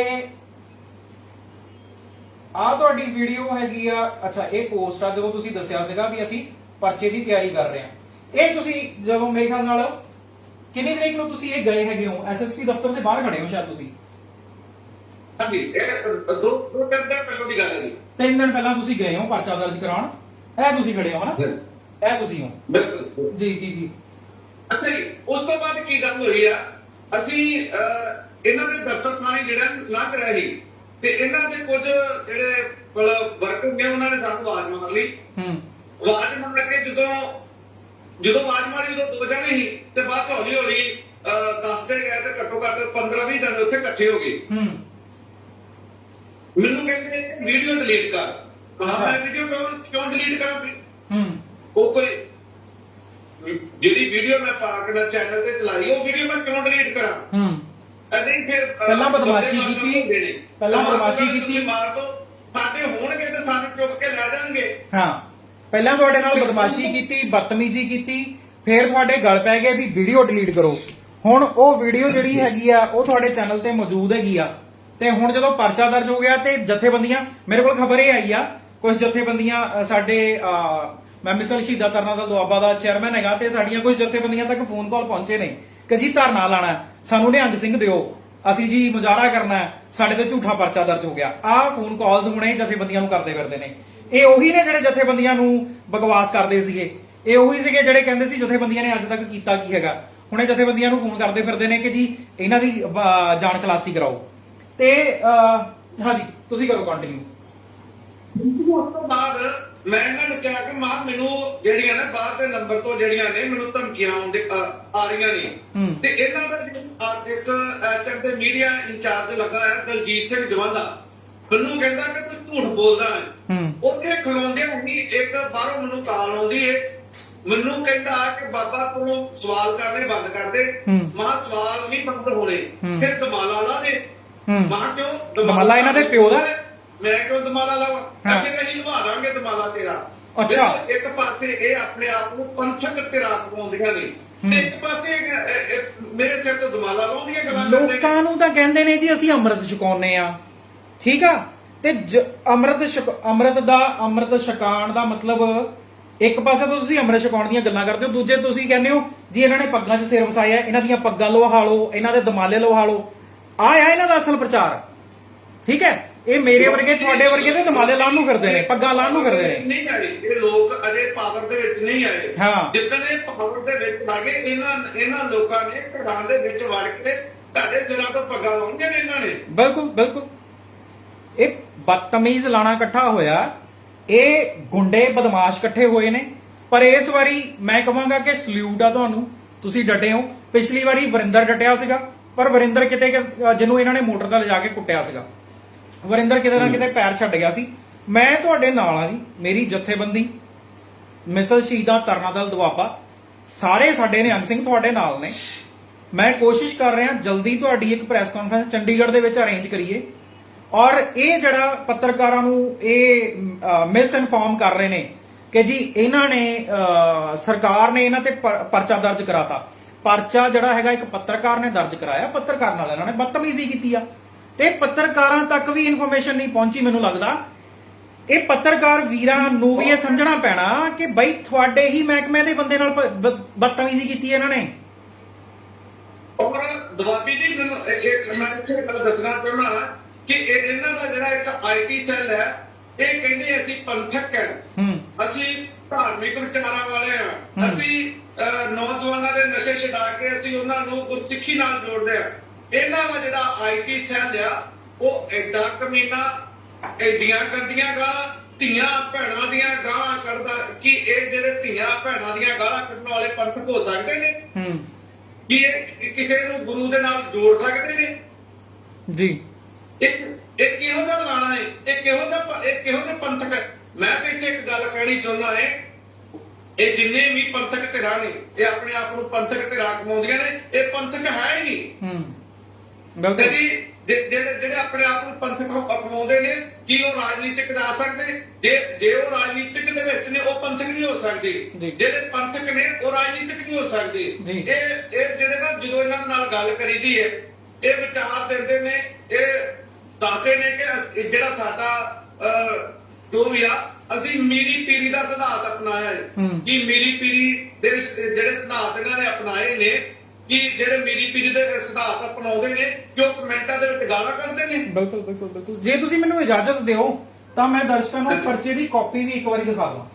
ਆਹ ਤੁਹਾਡੀ ਵੀਡੀਓ ਹੈਗੀ ਆ ਅੱਛਾ ਇਹ ਪੋਸਟ ਆ ਜਦੋਂ ਤੁਸੀਂ ਦੱਸਿਆ ਸੀਗਾ ਵੀ ਅਸੀਂ ਪਰਚੇ ਦੀ ਤਿਆਰੀ ਕਰ ਰਹੇ ਹਾਂ। ਇਹ ਤੁਸੀਂ ਜਦੋਂ ਮੇਰੇ ਖਿਆਲ ਨਾਲ ਕਿੰਨੀ ਤਰੀਕ ਨੂੰ ਤੁਸੀਂ ਇਹ ਗਏ ਹੈਗੇ ਹੋ? ਐਸਐਸਪੀ ਦਫ਼ਤਰ ਦੇ ਬਾਹਰ ਖੜੇ ਹੋ ਸ਼ਾਇਦ ਤੁਸੀਂ। ਹਾਂਜੀ ਇਹ ਦੋ ਦੋ ਦਿਨ ਪਹਿਲਾਂ ਦੀ ਗੱਲ ਹੈ ਜੀ। ਤਿੰਨ ਦਿਨ ਪਹਿਲਾਂ ਤੁਸੀਂ ਗਏ ਹੋ ਪਰਚਾ ਦਰਜ ਕਰਾਉਣ। ਇਹ ਤੁਸੀਂ ਖੜੇ ਹੋ ਹਨਾ? ਇਹ ਤੁਸੀਂ ਹੋ? ਬਿਲਕੁਲ। ਜੀ ਜੀ ਜੀ। ਜੀ ਉਸ ਤੋਂ ਬਾਅਦ ਕੀ ਗੱਲ ਹੋਈ ਆ? ਅਸੀਂ ਇਹਨਾਂ ਦੇ ਦਫ਼ਤਰ ਥਾਣੇ ਜਿਹੜਾ ਲੰਘ ਰਹੇ ਸੀ ਤੇ ਇਹਨਾਂ ਦੇ ਕੁਝ ਜਿਹੜੇ ਵਰਕਰ ਨੇ ਉਹਨਾਂ ਨੇ ਸਾਨੂੰ ਆਵਾਜ਼ ਮਾਰ ਲਈ। ਹੂੰ। ਆਵਾਜ਼ ਮਾਰ ਕੇ ਜਦੋਂ ਜਦੋਂ ਆਵਾਜ਼ ਮਾਰੀ ਉਦੋਂ ਦੋ ਜਣੇ ਸੀ ਤੇ ਬਾਅਦ ਹੌਲੀ ਹੌਲੀ ਦੱਸਦੇ ਗਏ ਤੇ ਘੱਟੋ ਘੱਟ 15 20 ਜਣੇ ਉੱਥੇ ਇਕੱਠੇ ਹੋ ਗਏ। ਹੂੰ। ਮੈਨੂੰ ਕਹਿੰਦੇ ਵੀਡੀਓ ਡਿਲੀਟ ਕਰ। ਕਹਾ ਮੈਂ ਵੀਡੀਓ ਕਿਉਂ ਡਿਲੀਟ ਕਰਾਂ? ਹੂੰ। ਉਹ ਕੋਈ ਜਿਹੜੀ ਵੀਡੀਓ ਮੈਂ ਪਾਰਕ ਦਾ ਚੈਨਲ ਤੇ ਚਲਾਈ ਉਹ ਵੀਡੀਓ ਮੈਂ ਕਿਉਂ ਡਿਲੀਟ ਕਰਾਂ? ਹੂੰ। ਨਹੀਂ ਫਿਰ ਪਹਿਲਾਂ ਬਦਮਾਸ਼ੀ ਕੀਤੀ। ਪਹਿਲਾਂ ਬਦਮਾਸ਼ੀ ਕੀਤੀ। ਮਾਰ ਦੋ। ਸਾਡੇ ਹੋਣਗੇ ਤੇ ਸਾਨੂੰ ਚੁੱਕ ਕੇ ਲੈ ਜਾਣਗੇ। ਹਾਂ। ਪਹਿਲਾਂ ਤੁਹਾਡੇ ਨਾਲ ਬਦਮਾਸ਼ੀ ਕੀਤੀ ਬਦਤਮੀਜ਼ੀ ਕੀਤੀ ਫਿਰ ਤੁਹਾਡੇ ਗਲ ਪੈ ਗਏ ਵੀ ਵੀਡੀਓ ਡਿਲੀਟ ਕਰੋ। ਹੁਣ ਉਹ ਵੀਡੀਓ ਜਿਹੜੀ ਹੈਗੀ ਆ ਉਹ ਤੁਹਾਡੇ ਚੈਨਲ ਤੇ ਮੌਜੂਦ ਹੈਗੀ ਆ। ਤੇ ਹੁਣ ਜਦੋਂ ਪਰਚਾ ਦਰਜ ਹੋ ਗਿਆ ਤੇ ਜਥੇਬੰਦੀਆਂ ਮੇਰੇ ਕੋਲ ਖਬਰ ਇਹ ਆਈ ਆ ਕੁਝ ਜਥੇਬੰਦੀਆਂ ਸਾਡੇ ਮੈਂ ਮਿਸਲ ਸ਼ਹੀਦਾ ਤਰਨਾ ਦਲ ਦੁਆਬਾ ਦਾ ਚੇਅਰਮੈਨ ਹੈਗਾ ਤੇ ਸਾਡੀਆਂ ਕੁਝ ਜਥੇਬੰਦੀਆਂ ਤੱਕ ਫੋਨ ਕਾਲ ਪਹੁੰਚੇ ਨੇ ਕਿ ਜੀ ਧਰਨਾ ਲਾਣਾ ਸਾਨੂੰ ਨਿਹੰਗ ਸਿੰਘ ਦਿਓ, ਅਸੀਂ ਜੀ ਮੁਜ਼ਾਹਰਾ ਕਰਨਾ ਸਾਡੇ ਤੇ ਝੂਠਾ ਪਰਚਾ ਦਰਜ ਹੋ ਗਿਆ। ਆਹ ਫੋਨ ਕਾਲਸ ਹੁਣੇ ਜਥੇਬੰਦੀਆਂ ਨੂੰ ਕਰਦੇ ਫਿਰਦੇ ਨੇ। ਇਹ ਉਹੀ ਨੇ ਜਿਹੜੇ ਜਥੇਬੰਦੀਆਂ ਨੂੰ ਬਕਵਾਸ ਕਰਦੇ ਸੀਗੇ। ਇਹ ਉਹੀ ਸੀਗੇ ਜਿਹੜੇ ਕਹਿੰਦੇ ਸੀ ਜਥੇਬੰਦੀਆਂ ਨੇ ਅੱਜ ਤੱਕ ਕੀਤਾ ਕੀ ਹੈਗਾ। ਹੁਣੇ ਜਥੇਬੰਦੀਆਂ ਨੂੰ ਫੋਨ ਕਰਦੇ ਫਿਰਦੇ ਨੇ ਕਿ ਜੀ ਇਹਨਾਂ ਦੀ ਜਾਣ ਖਲਾਸੀ ਕਰਾਓ। ਤੇ ਹਾਂਜੀ, ਤੁਸੀਂ ਕਰੋ ਕੰਟੀਨਿਊ ਉਸ ਤੋਂ ਬਾਅਦ ਮੈਂ ਇਹਨਾਂ ਨੂੰ ਕਿਹਾ ਕਿ ਮਾਂ ਮੈਨੂੰ ਜਿਹੜੀਆਂ ਨੇ ਬਾਹਰ ਦੇ ਨੰਬਰ ਤੋਂ ਜਿਹੜੀਆਂ ਨੇ ਮੈਨੂੰ ਧਮਕੀਆਂ ਆਉਂਦੇ ਆ ਆ ਰਹੀਆਂ ਨੇ ਹੂੰ। ਤੇ ਇਹਨਾਂ ਦਾ ਅੱਜ ਇੱਕ ਐਚਐਮ ਦੇ ਮੀਡੀਆ ਇੰਚਾਰਜ ਲੱਗਾ ਹੈ ਦਲਜੀਤ ਸਿੰਘ ਜਵੰਦਾ ਮੈਨੂੰ ਕਹਿੰਦਾ ਕਿ ਤੂੰ ਝੂਠ ਬੋਲਦਾ ਹੈ ਹੂੰ ਉੱਥੇ ਖਲੋਂਦੇ ਹੀ ਇੱਕ ਬਾਹਰੋਂ ਮੈਨੂੰ ਕਾਲ ਆਉਂਦੀ ਏ ਮੈਨੂੰ ਕਹਿੰਦਾ ਕਿ ਬਾਬਾ ਤੂੰ ਸਵਾਲ ਕਰਨੇ ਬੰਦ ਕਰ ਦੇ ਹੂੰ। ਮਾਂ ਸਵਾਲ ਨਹੀਂ ਬੰਦ ਹੋਣੇ ਹੂੰ। ਫਿਰ ਦਮਾਲਾ ਦੇ ਹੂੰ। ਮਾਂ ਕਿਉਂ ਦਮਾਲਾ ਇਹਨਾਂ ਦੇ ਪਿਓ ਦਾ? ਮੈਂ ਕਿਉਂ ਦਮਾਲਾ ਲਾਵਾਂ। ਅੱਗੇ ਨਹੀਂ ਲਵਾ ਦਾਂਗੇ ਦਮਾਲਾ ਤੇਰਾ। ਅੱਛਾ। ਇੱਕ ਪਾਸੇ ਇਹ ਆਪਣੇ ਆਪ ਨੂੰ ਪੰਥਕ ਤੇਰਾ ਪਾਉਂਦੀਆਂ ਨੇ। ਇੱਕ ਪਾਸੇ ਮੇਰੇ ਸਿਰ ਤੋਂ ਦਮਾਲਾ ਲਾਉਂਦੀਆਂ ਗੱਲਾਂ। ਲੋਕਾਂ ਨੂੰ ਤਾਂ ਕਹਿੰਦੇ ਨੇ ਜੀ ਅਸੀਂ ਅੰਮ੍ਰਿਤ ਛਕਾਉਨੇ ਆ ਠੀਕ ਆ? ਤੇ ਅੰਮ੍ਰਿਤ ਅੰਮ੍ਰਿਤ ਦਾ ਅੰਮ੍ਰਿਤ ਛਕਾਣ ਦਾ ਮਤਲਬ ਇੱਕ ਪਾਸੇ ਤਾਂ ਤੁਸੀਂ ਅੰਮ੍ਰਿਤ ਛਕਾਉਣ ਦੀਆਂ ਗੱਲਾਂ ਕਰਦੇ ਹੋ ਦੂਜੇ ਤੁਸੀਂ ਕਹਿੰਦੇ ਹੋ ਜੀ ਇਹਨਾਂ ਨੇ ਪੱਗਾਂ 'ਚ ਸਿਰ ਵਸਾਇਆ ਇਹਨਾਂ ਦੀਆਂ ਪੱਗਾਂ ਲਓ ਇਹਨਾਂ ਦੇ ਦਮਾਲੇ ਲਓ ਆ ਆ ਇਹਨਾਂ ਦਾ ਅਸਲ ਪ੍ਰਚਾਰ। ਠੀਕ ਹੈ? ਇਹ ਮੇਰੇ ਵਰਗੇ ਤੁਹਾਡੇ ਵਰਗੇ ਤੇ ਦਮਾਲੇ ਲਾਉਣ ਨੂੰ ਫਿਰਦੇ ਨੇ ਪੱਗਾਂ ਲਾਉਣ ਨੂੰ ਫਿਰਦੇ ਨੇ। ਨਹੀਂ ਆਏ ਇਹ ਲੋਕ ਅਜੇ ਪਾਵਰ ਦੇ ਵਿੱਚ ਨਹੀਂ ਆਏ। ਹਾਂ। ਜਿੱਦਣ ਇਹ ਪਾਵਰ ਦੇ ਵਿੱਚ ਗਏ ਇਹਨਾਂ ਇਹਨਾਂ ਲੋਕਾਂ ਨੇ ਘਰਾਂ ਦੇ ਵਿੱਚ ਵੜ ਕੇ ਤੁਹਾਡੇ ਸਿਰਾਂ ਤੋਂ ਪੱਗਾਂ ਲਾਉਣਗੇ ਨੇ ਇਹਨਾਂ ਨੇ। ਬਿਲਕੁਲ ਬਿਲਕੁਲ। ਇਹ ਬਦਤਮੀਜ਼ ਲਾਣਾ ਇਕੱਠਾ ਹੋਇਆ ਇਹ ਗੁੰਡੇ ਬਦਮਾਸ਼ ਇਕੱਠੇ ਹੋਏ ਨੇ। ਪਰ ਇਸ ਵਾਰੀ ਮੈਂ ਕਹਾਂਗਾ ਕਿ ਸਲੂਟ ਆ ਤੁਹਾਨੂੰ ਤੁਸੀਂ ਡਟੇ ਹੋ। ਪਿਛਲੀ ਵਾਰੀ ਵਰਿੰਦਰ ਡਟਿਆ ਸੀਗਾ ਪਰ ਵਰਿੰਦਰ ਕਿਤੇ ਜਿਹਨੂੰ ਇਹਨਾਂ ਨੇ ਮੋਟਰ ਦਾ ਲਿਜਾ ਕੇ ਕੁੱਟਿਆ ਸੀਗਾ। ਵਰਿੰਦਰ ਕਿਤੇ ਨਾ ਕਿਤੇ ਪੈਰ ਛੱਡ ਗਿਆ ਸੀ। ਮੈਂ ਤੁਹਾਡੇ ਨਾਲ ਆ ਜੀ ਮੇਰੀ ਜਥੇਬੰਦੀ ਮਿਸਲ ਸ਼ਹੀਦਾਂ ਤਰਨਾ ਦਲ ਦੁਆਬਾ ਸਾਰੇ ਸਾਡੇ ਨਿਹੰਗ ਸਿੰਘ ਤੁਹਾਡੇ ਨਾਲ ਨੇ। ਮੈਂ ਕੋਸ਼ਿਸ਼ ਕਰ ਰਿਹਾ ਜਲਦੀ ਤੁਹਾਡੀ ਇੱਕ ਪ੍ਰੈਸ ਕਾਨਫਰੰਸ ਚੰਡੀਗੜ੍ਹ ਦੇ ਵਿੱਚ ਅਰੇਂਜ ਕਰੀਏ। ਔਰ ਇਹ ਜਿਹੜਾ ਪੱਤਰਕਾਰਾਂ ਨੂੰ ਇਹ ਮਿਸ ਇਨਫਾਰਮ ਕਰ ਰਹੇ ਨੇ ਕਿ ਜੀ ਇਹਨਾਂ ਨੇ ਸਰਕਾਰ ਨੇ ਇਹਨਾਂ ਤੇ ਪਰ- ਪਰਚਾ ਦਰਜ ਕਰਾਤਾ। ਪਰਚਾ ਜਿਹੜਾ ਹੈਗਾ ਇੱਕ ਪੱਤਰਕਾਰ ਨੇ ਦਰਜ ਕਰਾਇਆ ਪੱਤਰਕਾਰ ਨਾਲ ਇਹਨਾਂ ਨੇ ਬਦਤਮੀਜ਼ੀ ਕੀਤੀ ਆ। ਤੇ ਪੱਤਰਕਾਰਾਂ ਤੱਕ ਵੀ ਇਨਫੋਰਮੇਸ਼ਨ ਨਹੀਂ ਪਹੁੰਚੀ ਮੈਨੂੰ ਲੱਗਦਾ। ਇਹ ਪੱਤਰਕਾਰ ਵੀਰਾਂ ਨੂੰ ਵੀ ਇਹ ਸਮਝਣਾ ਪੈਣਾ ਕਿ ਬਈ ਤੁਹਾਡੇ ਹੀ ਮਹਿਕਮੇ ਦੇ ਬੰਦੇ ਨਾਲ ਬਦਤਮੀਜ਼ੀ ਕੀਤੀ ਇਹਨਾਂ ਨੇ। ਔਰ ਦਵਾਬੀ ਜੀ ਮੈਨੂੰ ਇਹ- ਇਹ ਮੈਂ ਇੱਥੇ ਗੱਲ ਦੱਸਣਾ ਚਾਹੁੰਦਾ ਕਿ ਇਹ ਇਹਨਾਂ ਦਾ ਜਿਹੜਾ ਇੱਕ ਆਈਟੀ ਸੈੱਲ ਹੈ ਇਹ ਕਹਿੰਦੇ ਅਸੀਂ ਪੰਥਕ ਹੈ। ਅਸੀਂ ਧਾਰਮਿਕ ਵਿਚਾਰਾਂ ਵਾਲੇ ਹਾਂ। ਅਸੀਂ ਨੌਜਵਾਨਾਂ ਦੇ ਨਸ਼ੇ ਛਡਾ ਕੇ ਅਸੀਂ ਉਹਨਾਂ ਨੂੰ ਗੁਰਸਿੱਖੀ ਨਾਲ ਜੋੜਦੇ ਹਾਂ। ਇਹਨਾਂ ਦਾ ਜਿਹੜਾ ਆਈਟੀ ਸੈੱਲ ਆ ਉਹ ਐਡਾ ਕਮੀਨਾ ਐਡੀਆਂ ਗੰਦੀਆਂ ਗਾਲਾਂ ਧੀਆਂ ਭੈਣਾਂ ਦੀਆਂ ਗਾਲਾਂ ਕੱਢਦਾ ਕਿ ਇਹ ਜਿਹੜੇ ਧੀਆਂ ਭੈਣਾਂ ਦੀਆਂ ਗਾਲਾਂ ਕੱਢਣ ਵਾਲੇ ਪੰਥਕ ਹੋ ਸਕਦੇ ਨੇ? ਹੂੰ। ਕਿ ਇਹ ਕਿਸੇ ਨੂੰ ਗੁਰੂ ਦੇ ਨਾਲ ਜੋੜ ਸਕਦੇ ਨੇ? ਜੀ। ਇੱਕ ਇਹ ਕਿਹੋ ਜਿਹਾ ਲਾਣਾ ਹੈ? ਇਹ ਕਿਹੋ ਜਿਹਾ ਇਹ ਕਿਹੋ ਜਿਹਾ ਪੰਥਕ ਹੈ? ਮੈਂ ਤੇ ਇੱਥੇ ਇੱਕ ਗੱਲ ਕਹਿਣੀ ਚਾਹੁੰਦਾ ਹੈ। ਇਹ ਜਿੰਨੇ ਵੀ ਪੰਥਕ ਧਿਰਾਂ ਨੇ ਇਹ ਆਪਣੇ ਆਪ ਨੂੰ ਪੰਥਕ ਧਿਰਾਂ ਕਮਾਉਂਦੀਆਂ ਨੇ ਇਹ ਪੰਥਕ ਹੈ ਹੀ ਨਹੀਂ। ਹੂੰ। ਬਿਲਕੁਲ ਜਿ- ਜਿਹੜੇ ਜਿਹੜੇ ਆਪਣੇ ਆਪ ਨੂੰ ਪੰਥਕ ਅਪਣਾਉਂਦੇ ਨੇ ਕੀ ਉਹ ਰਾਜਨੀਤਿਕ ਜਾ ਸਕਦੇ ਜੇ ਜੇ ਉਹ ਰਾਜਨੀਤਿਕ ਦੇ ਵਿੱਚ ਨੇ ਉਹ ਪੰਥਕ ਨਹੀਂ ਹੋ ਸਕਦੇ। ਜਿਹੜੇ ਪੰਥਕ ਨੇ ਉਹ ਰਾਜਨੀਤਿਕ ਨਹੀਂ ਹੋ ਸਕਦੇ। ਇਹ ਇਹ ਜਿਹੜੇ ਨਾ ਜਦੋਂ ਇਹਨਾਂ ਨਾਲ ਗੱਲ ਕਰੀਦੀ ਹੈ ਇਹ ਵਿਚਾਰ ਦਿੰਦੇ ਨੇ ਇਹ ਦੱਸਦੇ ਨੇ ਕਿ ਜਿਹੜਾ ਸਾਡਾ ਜੋ ਵੀ ਆ ਅਸੀਂ ਮੀਰੀ ਪੀਰੀ ਦਾ ਸਿਧਾਂਤ ਅਪਣਾਇਆ ਹੂੰ। ਕਿ ਮੀਰੀ ਪੀਰੀ ਦੇ ਜਿਹੜੇ ਸਿਧਾਂਤ ਇਹਨਾਂ ਨੇ ਅਪਣਾਏ ਨੇ ਕਿ ਜਿਹੜੇ ਮੀਰੀ ਪੀਰੀ ਦੇ ਸਿਧਾਂਤ ਅਪਣਾਉਂਦੇ ਨੇ ਕਿ ਉਹ ਕਮੈਂਟਾਂ ਦੇ ਵਿੱਚ ਗਾਲਾਂ ਕੱਢਦੇ ਨੇ। ਬਿਲਕੁਲ ਬਿਲਕੁਲ ਬਿਲਕੁਲ। ਜੇ ਤੁਸੀਂ ਮੈਨੂੰ ਇਜਾਜ਼ਤ ਦਿਓ ਤਾਂ ਮੈਂ ਦਰਸ਼ਕਾਂ ਨੂੰ ਪਰਚੇ ਦੀ ਕਾਪੀ ਵੀ ਇੱਕ ਵਾਰੀ ਦਿਖਾ ਦਵਾਂ।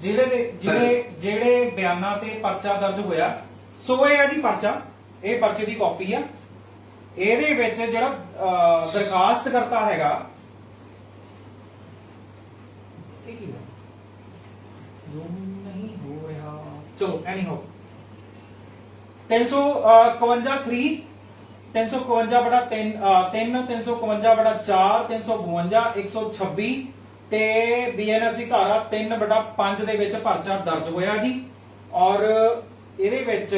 ਜਿਹੜੇ ਦੇ ਜਿਹੜੇ ਜਿਹੜੇ ਬਿਆਨਾਂ ਤੇ ਪਰਚਾ ਦਰਜ ਹੋਇਆ ਸੋ ਇਹ ਹੈ ਜੀ ਪਰਚਾ। ਇਹ ਪਰਚੇ ਦੀ ਕਾਪੀ ਆ। ਇਹਦੇ ਵਿੱਚ ਜਿਹੜਾ ਦਰਖਾਸਤ ਕਰਤਾ ਹੈਗਾ ਇਹ ਕੀ ਹੈ? ਜ਼ੂਮ ਨਹੀਂ ਹੋ ਰਿਹਾ। ਚਲੋ ਐਨੀ ਹੋ 351 3 351 ਬੜਾ 3 3 351 ਬੜਾ 4 352 126 ਤੇ ਬੀਐਨਐਸ ਦੀ ਧਾਰਾ 3 ਬੜਾ 5 ਦੇ ਵਿੱਚ ਪਰਚਾ ਦਰਜ ਹੋਇਆ ਜੀ। ਔਰ ਇਹਦੇ ਵਿੱਚ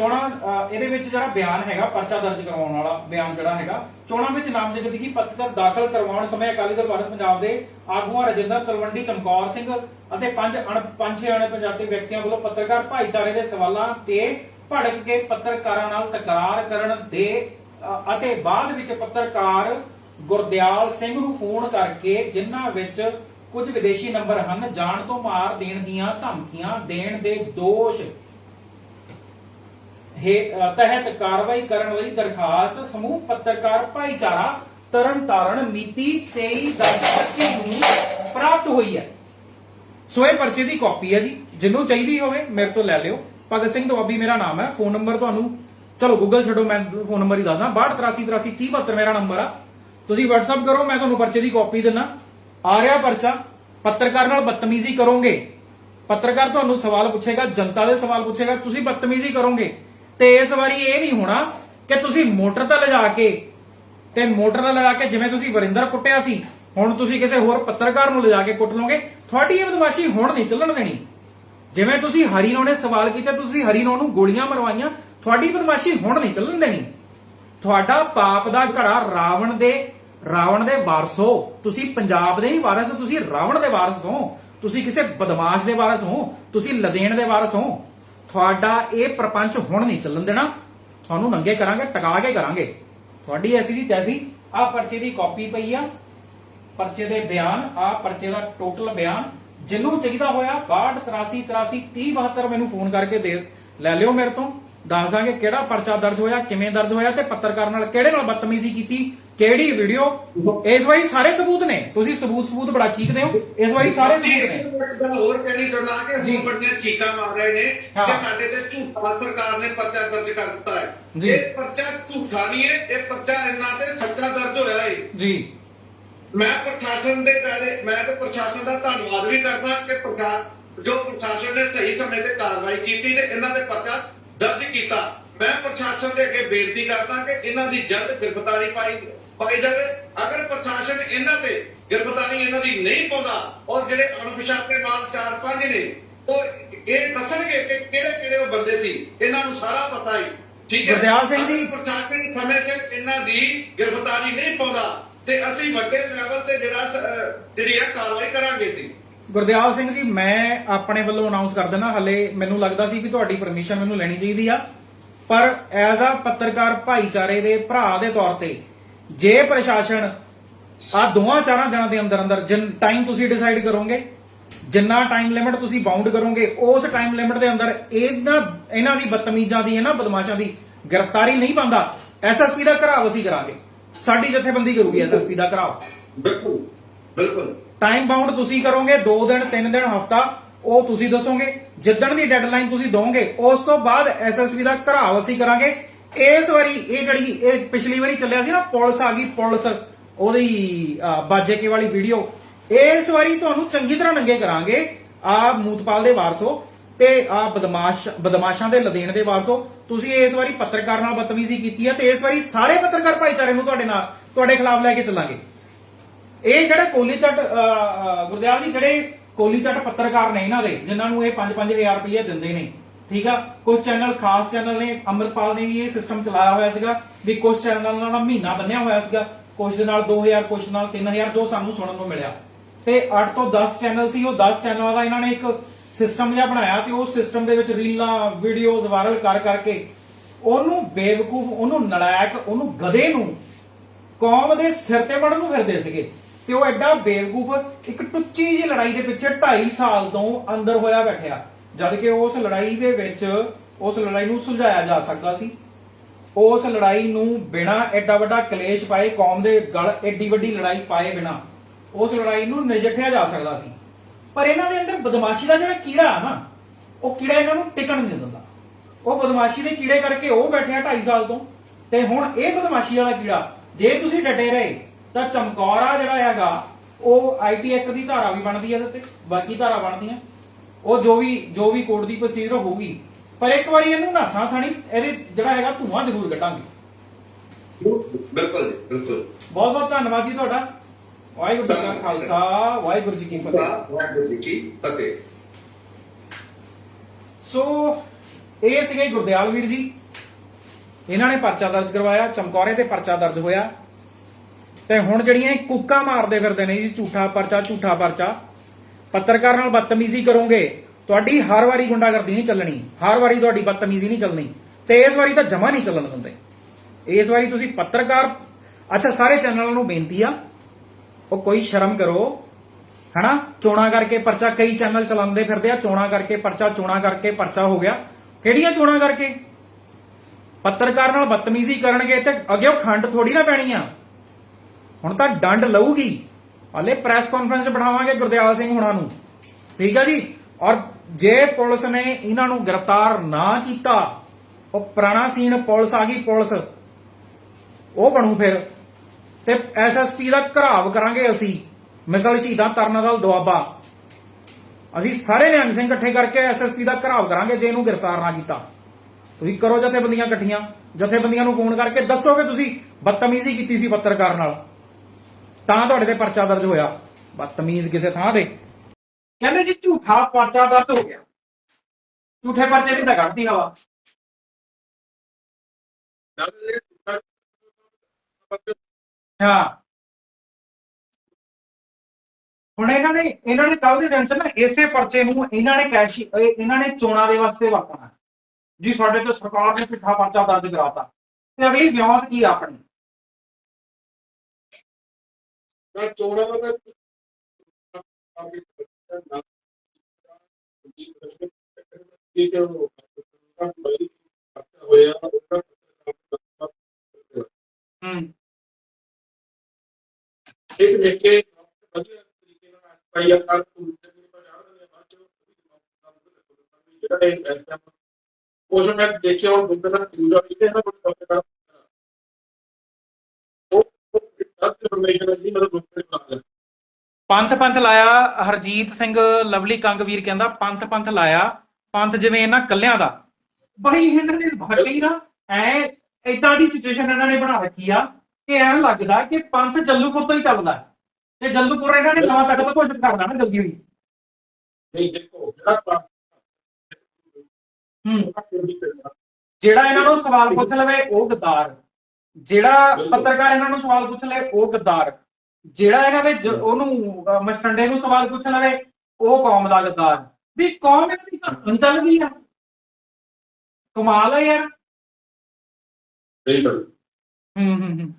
ਚੋਣਾਂ ਇਹਦੇ ਵਿੱਚ ਜਿਹੜਾ ਬਿਆਨ ਹੈਗਾ, ਪਰਚਾ ਦਰਜ ਕਰਵਾਉਣ ਵਾਲਾ ਬਿਆਨ ਜਿਹੜਾ ਹੈਗਾ, ਚੋਣਾਂ ਵਿੱਚ ਨਾਮਜ਼ਦਗੀ ਪੱਤਰ ਦਾਖਲ ਕਰਵਾਉਣ ਸਮੇਂ ਅਕਾਲੀ ਦਲ ਭਾਰਤ ਪੰਜਾਬ ਦੇ ਆਗੂਆਂ ਰਜਿੰਦਰ ਤਲਵੰਡੀ, ਚਮਕੌਰ ਸਿੰਘ ਅਤੇ ਪੰਜ ਅਣ, ਪੰਜ ਛੇ ਅਣਪਛਾਤੇ ਵਿਅਕਤੀਆਂ ਵੱਲੋਂ ਪੱਤਰਕਾਰ ਭਾਈਚਾਰੇ ਦੇ ਸਵਾਲਾਂ ਤੇ ਭੜਕ ਕੇ ਪੱਤਰਕਾਰਾਂ ਨਾਲ ਤਕਰਾਰ ਕਰਨ ਦੇ ਅਤੇ ਬਾਅਦ ਵਿੱਚ ਪੱਤਰਕਾਰ ਗੁਰਦਿਆਲ ਸਿੰਘ ਨੂੰ ਫੋਨ ਕਰਕੇ ਜਿਨ੍ਹਾਂ ਵਿੱਚ ਕੁਝ ਵਿਦੇਸ਼ੀ ਨੰਬਰ ਹਨ, ਜਾਣ ਤੋਂ ਮਾਰ ਦੇਣ ਦੀਆਂ ਧਮਕੀਆਂ ਦੇਣ ਦੇ ਦੋਸ਼ ਤਹਿਤ ਕਾਰਵਾਈ ਕਰਨ ਲਈ ਦਰਖਾਸਤ, ਸਮੂਹ, ਪੱਤਰਕਾਰ, ਭਾਈਚਾਰਾ, ਤਰਨਤਾਰਨ, ਮਿਤੀ 23/10/25 ਨੂੰ ਪ੍ਰਾਪਤ ਹੋਈ ਹੈ। ਸੋ ਇਹ ਪਰਚੇ ਦੀ ਕਾਪੀ ਹੈ ਜੀ। ਜਿਹਨੂੰ ਚਾਹੀਦੀ ਹੋਵੇ, ਮੇਰੇ ਤੋਂ ਲੈ ਲਿਓ। ਭਗਤ ਸਿੰਘ ਦੁਆਬੀ ਮੇਰਾ ਨਾਮ ਹੈ। ਫੋਨ ਨੰਬਰ ਤੁਹਾਨੂੰ ਚਲੋ ਗੂਗਲ ਛੱਡੋ, ਮੈਂ ਫੋਨ ਨੰਬਰ ਹੀ ਦੱਸਦਾ। 6283833072 ਮੇਰਾ ਨੰਬਰ ਆ। ਤੁਸੀਂ WhatsApp ਕਰੋ, ਮੈਂ ਤੁਹਾਨੂੰ ਪਰਚੇ ਦੀ ਕਾਪੀ ਦਿੰਨਾ ਆ ਰਿਹਾ ਪਰਚਾ। ਪੱਤਰਕਾਰ ਨਾਲ ਬਦਤਮੀਜ਼ੀ ਕਰੋਗੇ। ਪੱਤਰਕਾਰ ਤੁਹਾਨੂੰ ਸਵਾਲ ਪੁੱਛੇਗਾ, ਜਨਤਾ ਦੇ ਸਵਾਲ ਪੁੱਛੇਗਾ। ਤੁਸੀਂ ਬਦਤਮੀਜ਼ੀ ਕਰੋਗੇ। ਤੇ ਇਸ ਵਾਰੀ ਇਹ ਨਹੀਂ ਹੋਣਾ ਕਿ ਤੁਸੀਂ ਮੋਟਰ ਤੇ ਲਿਜਾ ਕੇ ਤੇ ਮੋਟਰ ਤੇ ਲਿਜਾ ਕੇ ਜਿਵੇਂ ਤੁਸੀਂ ਵਰਿੰਦਰ ਕੁੱਟਿਆ ਸੀ, ਹੁਣ ਤੁਸੀਂ ਕਿਸੇ ਹੋਰ ਪੱਤਰਕਾਰ ਨੂੰ ਲਿਜਾ ਕੇ ਕੁੱਟ ਲਓਗੇ, ਤੁਹਾਡੀ ਇਹ ਬਦਮਾਸ਼ੀ ਹੁਣ ਨਹੀਂ ਚੱਲਣ ਦੇਣੀ। ਜਿਵੇਂ ਤੁਸੀਂ ਹਰੀਨੋ ਨੇ ਸਵਾਲ ਕੀਤਾ, ਤੁਸੀਂ ਹਰੀਨੋ ਨੂੰ ਗੋਲੀਆਂ ਮਰਵਾਈਆਂ, ਤੁਹਾਡੀ ਬਦਮਾਸ਼ੀ ਹੁਣ ਨਹੀਂ ਚੱਲਣ ਦੇਣੀ। ਤੁਹਾਡਾ ਪਾਪ ਦਾ ਘੜਾ ਰਾਵਣ ਦੇ ਰਾਵਣ ਦੇ ਵਾਰਸ ਹੋ। ਤੁਸੀਂ ਪੰਜਾਬ ਦੇ ਹੀ ਵਾਰਸ ਤੁਸੀਂ ਰਾਵਣ ਦੇ ਵਾਰਸ ਹੋ। ਤੁਸੀਂ ਕਿਸੇ ਬਦਮਾਸ਼ ਦੇ ਵਾਰਸ ਹੋ, ਤੁਸੀਂ ਲਦੇਣ ਦੇ ਵਾਰਸ ਹੋ। ਤੁਹਾਡਾ ਇਹ ਪ੍ਰਪੰਚ ਹੁਣ ਨਹੀਂ ਚੱਲਣ ਦੇਣਾ। ਤੁਹਾਨੂੰ ਨੰਗੇ ਕਰਾਂਗੇ ਟਕਾ ਕੇ ਕਰਾਂਗੇ। ਤੁਹਾਡੀ ਐਸੀ ਦੀ ਤੈਸੀ ਆ ਪਰਚੇ ਦੀ ਕਾਪੀ ਪਈ ਆ। ਪਰਚੇ ਦੇ ਬਿਆਨ ਆ ਪਰਚੇ ਦਾ ਟੋਟਲ ਬਿਆਨ ਜਿਹਨੂੰ ਚਾਹੀਦਾ ਹੋਇਆ 62 83 83 30 72 ਮੈਨੂੰ ਫੋਨ ਕਰਕੇ ਦੇ ਲੈ ਲਿਓ ਮੇਰੇ ਤੋਂ। ਦੱਸ ਦਾਂਗੇ ਕਿਹੜਾ ਪਰਚਾ ਦਰਜ ਹੋਇਆ, ਕਿਵੇਂ ਦਰਜ ਹੋਇਆ ਤੇ ਪੱਤਰਕਾਰ ਨਾਲ ਕਿਹੜੇ ਨਾਲ ਬਦਤਮੀਜ਼ੀ ਕੀਤੀ ਕਿਹੜੀ ਵੀਡੀਓ ਇਸ ਵਾਰੀ ਸਾਰੇ ਸਬੂਤ ਨੇ। ਤੁਸੀਂ ਸਬੂਤ ਸਬੂਤ ਬੜਾ ਚੀਕਦੇ ਹੋ। ਇਸ ਵਾਰੀ ਸਾਰੇ ਸਬੂਤ ਨੇ। ਗੱਲ ਹੋਰ ਕਹਿਣੀ ਚਾਹੁੰਦਾ ਕਿ ਜੀ। ਹੁਣ ਬੜੀਆਂ ਚੀਕਾਂ ਮਾਰ ਰਹੇ ਨੇ। ਕਿ ਸਾਡੇ ਤੇ ਝੂਠਾ ਸਰਕਾਰ ਨੇ ਪਰਚਾ ਦਰਜ ਕਰ ਦਿੱਤਾ ਹੈ। ਇਹ ਪਰਚਾ ਝੂਠਾ ਨਹੀਂ ਹੈ ਇਹ ਪਰਚਾ ਇਹਨਾਂ ਤੇ ਸੱਚਾ ਦਰਜ ਹੋਇਆ ਹੈ। ਜੀ। ਮੈਂ ਪ੍ਰਸ਼ਾਸਨ ਦੇ ਬਾਰੇ ਮੈਂ ਤੇ ਪ੍ਰਸ਼ਾਸਨ ਦਾ ਧੰਨਵਾਦ ਵੀ ਕਰਦਾ ਕਿ ਪ੍ਰਸ਼ਾ- ਜੋ ਪ੍ਰਸ਼ਾਸਨ ਨੇ ਸਹੀ ਸਮੇਂ ਤੇ ਕਾਰਵਾਈ ਕੀਤੀ ਤੇ ਇਹਨਾਂ ਦੇ ਪਰਚਾ ਦਰਜ ਕੀਤਾ। ਮੈਂ ਪ੍ਰਸ਼ਾਸਨ ਦੇ ਅੱਗੇ ਬੇਨਤੀ ਕਰਦਾ ਕਿ ਇਹਨਾਂ ਦੀ ਜਲਦ ਗ੍ਰਿਫਤਾਰੀ ਪਾਈ ਪਾਈ ਜਾਵੇ। ਅਗਰ ਪ੍ਰਸ਼ਾਸਨ ਇਹਨਾਂ ਤੇ ਗ੍ਰਿਫਤਾਰੀ ਇਹਨਾਂ ਦੀ ਨਹੀਂ ਪਾਉਂਦਾ ਔਰ ਜਿਹੜੇ ਅਣਪਛਾਤੇ ਨਾਲ ਚਾਰ ਪੰਜ ਨੇ ਉਹ ਇਹ ਦੱਸਣਗੇ ਕਿ ਕਿਹੜੇ ਕਿਹੜੇ ਉਹ ਬੰਦੇ ਸੀ। ਇਹਨਾਂ ਨੂੰ ਸਾਰਾ ਪਤਾ ਹੀ। ਠੀਕ ਹੈ? ਗੁਰਦਿਆਲ ਸਿੰਘ ਜੀ। ਪ੍ਰਸ਼ਾਸਨ ਸਮੇਂ ਸਿਰ ਇਹਨਾਂ ਦੀ ਗ੍ਰਿਫਤਾਰੀ ਨਹੀਂ ਪਾਉਂਦਾ ਤੇ ਅਸੀਂ ਵੱਡੇ ਲੈਵਲ ਤੇ ਜਿਹੜਾ ਜਿਹੜੀ ਆ ਕਾਰਵਾਈ ਕਰਾਂਗੇ ਸੀ ਗੁਰਦਿਆਲ ਸਿੰਘ ਜੀ ਮੈਂ ਆਪਣੇ ਵੱਲੋਂ ਅਨਾਉਂਸ ਕਰ ਦਿੰਦਾ ਹਲੇ ਮੈਨੂੰ ਲੱਗਦਾ ਸੀ ਕਿ ਤੁਹਾਡੀ ਪਰਮਿਸ਼ਨ ਮੈਨੂੰ ਲੈਣੀ ਚਾਹੀਦੀ ਆ। ਪਰ ਐਜ਼ ਅ ਪੱਤਰਕਾਰ ਭਾਈਚਾਰੇ ਦੇ ਭਰਾ ਦੇ ਤੌਰ ਤੇ ਜੇ ਪ੍ਰਸ਼ਾਸਨ ਆ ਦੋਹਾਂ ਚਾਰਾਂ ਦਿਨਾਂ ਦੇ ਅੰਦਰ ਅੰਦਰ ਜਿੰਨ ਟਾਈਮ ਤੁਸੀਂ ਡਿਸਾਈਡ ਕਰੋਗੇ ਜਿੰਨਾ ਟਾਈਮ ਲਿਮਿਟ ਤੁਸੀਂ ਬਾਉਂਡ ਕਰੋਗੇ ਉਸ ਟਾਈਮ ਲਿਮਿਟ ਦੇ ਅੰਦਰ ਇਹਨਾਂ ਇਹਨਾਂ ਦੀ ਬਦਤਮੀਜ਼ਾਂ ਦੀ ਇਹਨਾਂ ਬਦਮਾਸ਼ਾਂ ਦੀ ਗ੍ਰਿਫਤਾਰੀ ਨਹੀਂ ਪਾਉਂਦਾ ਐਸਐਸਪੀ ਦਾ ਘਰਾਵ ਅਸੀਂ ਕਰਾਂਗੇ। ਸਾਡੀ ਜਥੇਬੰਦੀ ਕਰੂਗੀ ਐਸਐਸਪੀ ਦਾ ਘਰਾਵ ਬਿਲਕੁਲ ਬਿਲਕੁਲ। ਟਾਈਮ ਬਾਉਂਡ ਤੁਸੀਂ ਕਰੋਗੇ 2 ਦਿਨ 3 ਦਿਨ ਹਫਤਾ ਉਹ ਤੁਸੀਂ ਦੱਸੋਗੇ। ਜਿੱਦਣ ਦੀ ਡੈਡਲਾਈਨ ਤੁਸੀਂ ਦੋਗੇ ਉਸ ਤੋਂ ਬਾਅਦ ਐਸਐਸਪੀ ਦਾ ਘਰਾਵ ਅਸੀਂ ਕਰਾਂਗੇ। ਇਸ ਵਾਰੀ ਇਹ ਜਿਹੜੀ ਇਹ ਪਿਛਲੀ ਵਾਰੀ ਚੱਲਿਆ ਸੀ ਨਾ ਪੁਲਿਸ ਆ ਗਈ, ਪੁਲਿਸ ਉਹਦੀ ਬਾਜੇ ਕੇ ਵਾਲੀ ਵੀਡੀਓ। ਇਸ ਵਾਰੀ ਤੁਹਾਨੂੰ ਚੰਗੀ ਤਰ੍ਹਾਂ ਨੰਗੇ ਕਰਾਂਗੇ। ਆ ਮੂਤਪਾਲ ਦੇ ਵਾਰਸੋ ਤੇ ਆ ਬਦਮਾਸ਼, ਬਦਮਾਸ਼ਾਂ ਦੇ ਲਦੇਣ ਦੇ ਵਾਰਸੋ। ਤੁਸੀਂ ਇਸ ਵਾਰੀ ਪੱਤਰਕਾਰ ਨਾਲ ਬਦਤਮੀਜ਼ੀ ਕੀਤੀ ਹੈ ਤੇ ਇਸ ਵਾਰੀ ਸਾਰੇ ਪੱਤਰਕਾਰ ਭਾਈਚਾਰੇ ਨੂੰ ਤੁਹਾਡੇ ਨਾਲ, ਤੁਹਾਡੇ ਖਿਲਾਫ ਲੈ ਕੇ ਚੱਲਾਂਗੇ। ਇਹ ਜਿਹੜੇ ਕੋਲੀ ਚੱਟ ਗੁਰਦਿਆਲ ਜੀ, ਜਿਹੜੇ ਕੋਲੀ ਚੱਟ ਪੱਤਰਕਾਰ ਨੇ ਇਹਨਾਂ ਦੇ, ਜਿਨ੍ਹਾਂ ਨੂੰ ਇਹ 5-5000 ਰੁਪਏ ਦਿੰਦੇ ਨੇ। ਠੀਕ ਆ? ਕੁਝ ਚੈਨਲ ਖਾਸ ਚੈਨਲ ਨੇ ਅੰਮ੍ਰਿਤਪਾਲ ਨੇ ਵੀ ਇਹ ਸਿਸਟਮ ਚਲਾਇਆ ਹੋਇਆ ਸੀਗਾ ਵੀ ਕੁਝ ਚੈਨਲ ਨਾਲ ਮਹੀਨਾ ਬੰਨਿਆ ਹੋਇਆ ਸੀਗਾ। ਕੁਝ ਦੇ ਨਾਲ 2000 ਕੁਝ ਨਾਲ 3000 ਜੋ ਸਾਨੂੰ ਸੁਣਨ ਨੂੰ ਮਿਲਿਆ। ਤੇ 8 ਤੋਂ 10 ਚੈਨਲ ਸੀ, ਉਹ 10 ਚੈਨਲਾਂ ਦਾ ਇਹਨਾਂ ਨੇ ਇੱਕ ਸਿਸਟਮ ਜਿਹਾ ਬਣਾਇਆ ਤੇ ਉਸ ਸਿਸਟਮ ਦੇ ਵਿੱਚ ਰੀਲਾਂ ਵੀਡੀਓਜ਼ ਵਾਇਰਲ ਕਰ ਕਰਕੇ ਉਹਨੂੰ ਬੇਵਕੂਫ, ਉਹਨੂੰ ਨਲਾਇਕ, ਉਹਨੂੰ ਗਧੇ ਨੂੰ ਕੌਮ ਦੇ ਸਿਰ ਤੇ ਵੜਨ ਨੂੰ ਫਿਰਦੇ ਸੀਗੇ। ਤੇ ਉਹ ਐਡਾ ਬੇਵਕੂਫ ਇੱਕ ਟੁੱਚੀ ਜੀ ਲੜਾਈ ਦੇ ਪਿੱਛੇ 2.5 ਸਾਲ ਤੋਂ ਅੰਦਰ ਹੋਇਆ ਬੈਠਿਆ। ਜਦ ਕਿ ਉਸ ਲੜਾਈ ਦੇ ਵਿੱਚ ਉਸ ਲੜਾਈ ਨੂੰ ਸੁਲਝਾਇਆ ਜਾ ਸਕਦਾ ਸੀ। ਉਸ ਲੜਾਈ ਨੂੰ ਬਿਨਾ ਐਡਾ ਵੱਡਾ ਕਲੇਸ਼ ਪਾਏ, ਕੌਮ ਦੇ ਗਲ ਐਡੀ ਵੱਡੀ ਲੜਾਈ ਪਾਏ ਬਿਨਾ, ਉਸ ਲੜਾਈ ਨੂੰ ਨਜਿੱਠਿਆ ਜਾ ਸਕਦਾ ਸੀ। ਪਰ ਇਹਨਾਂ ਦੇ ਅੰਦਰ ਬਦਮਾਸ਼ੀ ਦਾ ਜਿਹੜਾ ਕੀੜਾ ਹੈ ਨਾ, ਉਹ ਕੀੜਾ ਇਹਨਾਂ ਨੂੰ ਟਿਕਣ ਨਹੀਂ ਦਿੰਦਾ। ਉਹ ਬਦਮਾਸ਼ੀ ਦੇ ਕੀੜੇ ਕਰਕੇ ਉਹ ਬੈਠਿਆ 2.5 ਸਾਲ ਤੋਂ, ਤੇ ਹੁਣ ਇਹ ਬਦਮਾਸ਼ੀ ਵਾਲਾ ਕੀੜਾ, ਜੇ ਤੁਸੀਂ ਡਟੇ ਰਹੇ, ਤਾਂ ਚਮਕੌਰਾ ਜਿਹੜਾ ਹੈਗਾ, ਉਹ ਆਈਟੀ ਐਕਟ ਦੀ ਧਾਰਾ ਵੀ ਬਣਦੀ ਹੈ ਇਹਦੇ ਤੇ, ਬਾਕੀ ਧਾਰਾ ਬਣਦੀਆਂ। ਉਹ ਜੋ ਵੀ ਜੋ ਵੀ ਕੋਰਟ ਦੀ ਪ੍ਰੋਸੀਜਰ ਹੋਊਗੀ ਪਰ ਇੱਕ ਵਾਰੀ ਇਹਨੂੰ ਨਾਸਾਂ ਥਾਣੀ ਇਹਦੇ ਜਿਹੜਾ ਹੈਗਾ ਧੂਆਂ ਜ਼ਰੂਰ ਕੱਢਾਂਗੇ। ਬਿਲਕੁਲ ਜੀ, ਬਿਲਕੁਲ। ਬਹੁਤ ਬਹੁਤ ਧੰਨਵਾਦ ਜੀ ਤੁਹਾਡਾ। ਵਾਹਿਗੁਰੂ ਜੀ ਕਾ ਖਾਲਸਾ ਵਾਹਿਗੁਰੂ ਜੀ ਕੀ ਫਤਿਹ। ਵਾਹਿਗੁਰੂ ਜੀ ਕੀ ਫਤਿਹ। ਸੋ ਇਹ ਸੀਗੇ ਗੁਰਦਿਆਲ ਵੀਰ ਜੀ। ਇਹਨਾਂ ਨੇ ਪਰਚਾ ਦਰਜ ਕਰਵਾਇਆ ਚਮਕੌਰੇ ਤੇ ਪਰਚਾ ਦਰਜ ਹੋਇਆ। ਤੇ ਹੁਣ ਜਿਹੜੀਆਂ ਇਹ ਕੁੱਕਾ ਮਾਰਦੇ ਫਿਰਦੇ ਨੇ ਜੀ ਝੂਠਾ ਪਰਚਾ ਝੂਠਾ ਪਰਚਾ ਪੱਤਰਕਾਰ ਨਾਲ ਬਦਤਮੀਜ਼ੀ ਕਰੋਗੇ, ਤੁਹਾਡੀ ਹਰ ਵਾਰੀ ਗੁੰਡਾਗਰਦੀ ਨਹੀਂ ਚੱਲਣੀ, ਹਰ ਵਾਰੀ ਤੁਹਾਡੀ ਬਦਤਮੀਜ਼ੀ ਨਹੀਂ ਚੱਲਣੀ, ਤੇ ਇਸ ਵਾਰੀ ਤਾਂ ਜਮਾ ਨਹੀਂ ਚੱਲਣ ਦਿੰਦੇ। ਇਸ ਵਾਰੀ ਤੁਸੀਂ ਪੱਤਰਕਾਰ, ਅੱਛਾ, ਸਾਰੇ ਚੈਨਲਾਂ ਨੂੰ ਬੇਨਤੀ ਆ, ਉਹ ਕੋਈ ਸ਼ਰਮ ਕਰੋ, ਹਨਾ? ਚੋਣਾ ਕਰਕੇ ਪਰਚਾ, ਕਈ ਚੈਨਲ ਚਲਾਉਂਦੇ ਫਿਰਦੇ ਆ, ਚੋਣਾ ਕਰਕੇ ਪਰਚਾ, ਚੋਣਾ ਕਰਕੇ ਪਰਚਾ ਹੋ ਗਿਆ। ਕਿਹੜੀਆਂ ਚੋਣਾ ਕਰਕੇ? ਪੱਤਰਕਾਰ ਨਾਲ ਬਦਤਮੀਜ਼ੀ ਕਰਨਗੇ ਤੇ ਅੱਗੇ ਉਹ ਖੰਡ ਥੋੜੀ ਨਾ ਪੈਣੀ ਆ। ਹੁਣ ਤਾਂ ਡੰਡ ਲਊਗੀ। ਹਲੇ ਪ੍ਰੈਸ ਕਾਨਫਰੰਸ ਬਿਠਾਵਾਂਗੇ ਗੁਰਦਿਆਲ ਸਿੰਘ ਹੁਣਾਂ ਨੂੰ। ਠੀਕ ਹੈ ਜੀ? ਔਰ ਜੇ ਪੁਲਿਸ ਨੇ ਇਹਨਾਂ ਨੂੰ ਗ੍ਰਿਫਤਾਰ ਨਾ ਕੀਤਾ, ਉਹ ਪੁਰਾਣਾ ਸੀਨ ਪੁਲਿਸ ਆ ਗਈ ਪੁਲਿਸ। ਉਹ ਬਣੂ ਫਿਰ। ਤੇ ਐਸਐਸਪੀ ਦਾ ਘਰਾਵ ਕਰਾਂਗੇ ਅਸੀਂ। ਮਿਸਲ ਸ਼ਹੀਦਾਂ ਤਰਨਾ ਦਲ ਦੁਆਬਾ। ਅਸੀਂ ਸਾਰੇ ਨਿਹੰਗ ਸਿੰਘ ਇਕੱਠੇ ਕਰਕੇ ਐਸਐਸਪੀ ਦਾ ਘਰਾਵ ਕਰਾਂਗੇ ਜੇ ਇਹਨੂੰ ਗ੍ਰਿਫਤਾਰ ਨਾ ਕੀਤਾ। ਤੁਸੀਂ ਕਰੋ ਜਥੇਬੰਦੀਆਂ ਇਕੱਠੀਆਂ। ਜਥੇਬੰਦੀਆਂ ਨੂੰ ਫੋਨ ਕਰਕੇ ਦੱਸੋ ਕਿ ਤੁਸੀਂ ਬਦਤਮੀਜ਼ੀ ਕੀਤੀ ਸੀ ਪੱਤਰਕਾਰ ਨਾਲ। ਤਾਂ ਤੁਹਾਡੇ ਤੇ ਪਰਚਾ ਦਰਜ ਹੋਇਆ। ਬਦਤਮੀਜ਼ ਕਿਸੇ ਥਾਂ ਤੇ। ਕਹਿੰਦੇ ਜੀ ਝੂਠਾ ਪਰਚਾ ਦਰਜ ਹੋ ਗਿਆ। ਝੂਠੇ ਪਰਚੇ ਦੀ ਤਾਂ ਕੱਢਦੀ ਹਵਾ? ਹਾਂ। ਹੁਣ ਇਹਨਾਂ ਨੇ ਇਹਨਾਂ ਨੇ ਕੱਲ ਦੇ ਦਿਨ ਚ ਨਾ ਇਸੇ ਪਰਚੇ ਨੂੰ ਇਹਨਾਂ ਨੇ ਕੈਸ਼ ਇਹਨਾਂ ਨੇ ਚੋਣਾਂ ਦੇ ਵਾਸਤੇ ਵਰਤਣਾ। ਜੀ, ਸਾਡੇ ਤੋਂ ਸਰਕਾਰ ਨੇ ਝੂਠਾ ਪਰਚਾ ਦਰਜ ਕਰਾਤਾ। ਤੇ ਅਗਲੀ ਵਿਉਂਤ ਕੀ ਆ ਆਪਣੀ ਮੈਂ ਚੋਣਾਂ ਦਾ ਇਹ ਜੋ ਹੋਇਆ ਉਹਦਾ ਹੂੰ। ਇਸ ਵਿੱਚ ਵਧੀਆ ਤਰੀਕੇ ਨਾਲ ਪਾਈ ਆ ਕਰ ਪੁਲਿਸ ਦੇ ਕੋਲ ਜਾ ਰਹੇ ਬਾਅਦ ਚ ਜਿਹੜਾ ਇਹ ਪੈਸਾ ਉਸ ਮੈਂ ਦੇਖਿਆ ਉਹ ਦੁੱਧ ਦਾ ਪੂਰਾ ਵੀ ਹੈ ਨਾ ਬੜਾ ਇਨਫੋਰਮੇਸ਼ਨ ਹੈ ਮਤਲਬ ਪੰਥ ਪੰਥ ਲਾਇਆ ਹਰਜੀਤ ਸਿੰਘ ਲਵਲੀ ਕੰਗਵੀਰ ਕਹਿੰਦਾ ਪੰਥ ਪੰਥ ਲਾਇਆ ਪੰਥ ਜਿਵੇਂ ਇਹਨਾਂ ਕੱਲਿਆਂ ਦਾ। ਬਈ ਇਹਨਾਂ ਨੇ ਵਾਕਈ ਨਾ ਐ ਇਦਾਂ ਦੀ ਸਿਚੁਏਸ਼ਨ ਇਹਨਾਂ ਨੇ ਬਣਾ ਰੱਖੀ ਆ ਕਿ ਐਂ ਲੱਗਦਾ ਕਿ ਪੰਥ ਜੱਲੂਪੁਰ ਤੋਂ ਹੀ ਚੱਲਦਾ। ਤੇ ਜੱਲੂਪੁਰ ਇਹਨਾਂ ਨੇ ਨਵਾਂ ਤਖਤ ਘੋਸ਼ਿਤ ਕਰਨਾ ਨਾ ਜਲਦੀ ਹੋਈ। ਨਹੀਂ ਦੇਖੋ ਜਿਹੜਾ ਹੂੰ। ਜਿਹੜਾ ਇਹਨਾਂ ਨੂੰ ਸਵਾਲ ਪੁੱਛ ਲਵੇ ਉਹ ਗੱਦਾਰ ਜਿਹੜਾ ਪੱਤਰਕਾਰ ਇਹਨਾਂ ਨੂੰ ਸਵਾਲ ਪੁੱਛ ਲਵੇ ਉਹ ਗੱਦਾਰ। ਜਿਹੜਾ ਇਹਨਾਂ ਦੇ ਉਹਨੂੰ ਮਸਟੰਡੇ ਨੂੰ ਸਵਾਲ ਪੁੱਛ ਲਵੇ ਉਹ ਕੌਮ ਦਾ ਗੱਦਾਰ। ਵੀ ਕੌਮ ਇਹਨਾਂ ਦੀ ਧਰਮ ਚੱਲਦੀ ਆ। ਕਮਾਲ ਹੈ ਯਾਰ। ਹੂੰ ਹੂੰ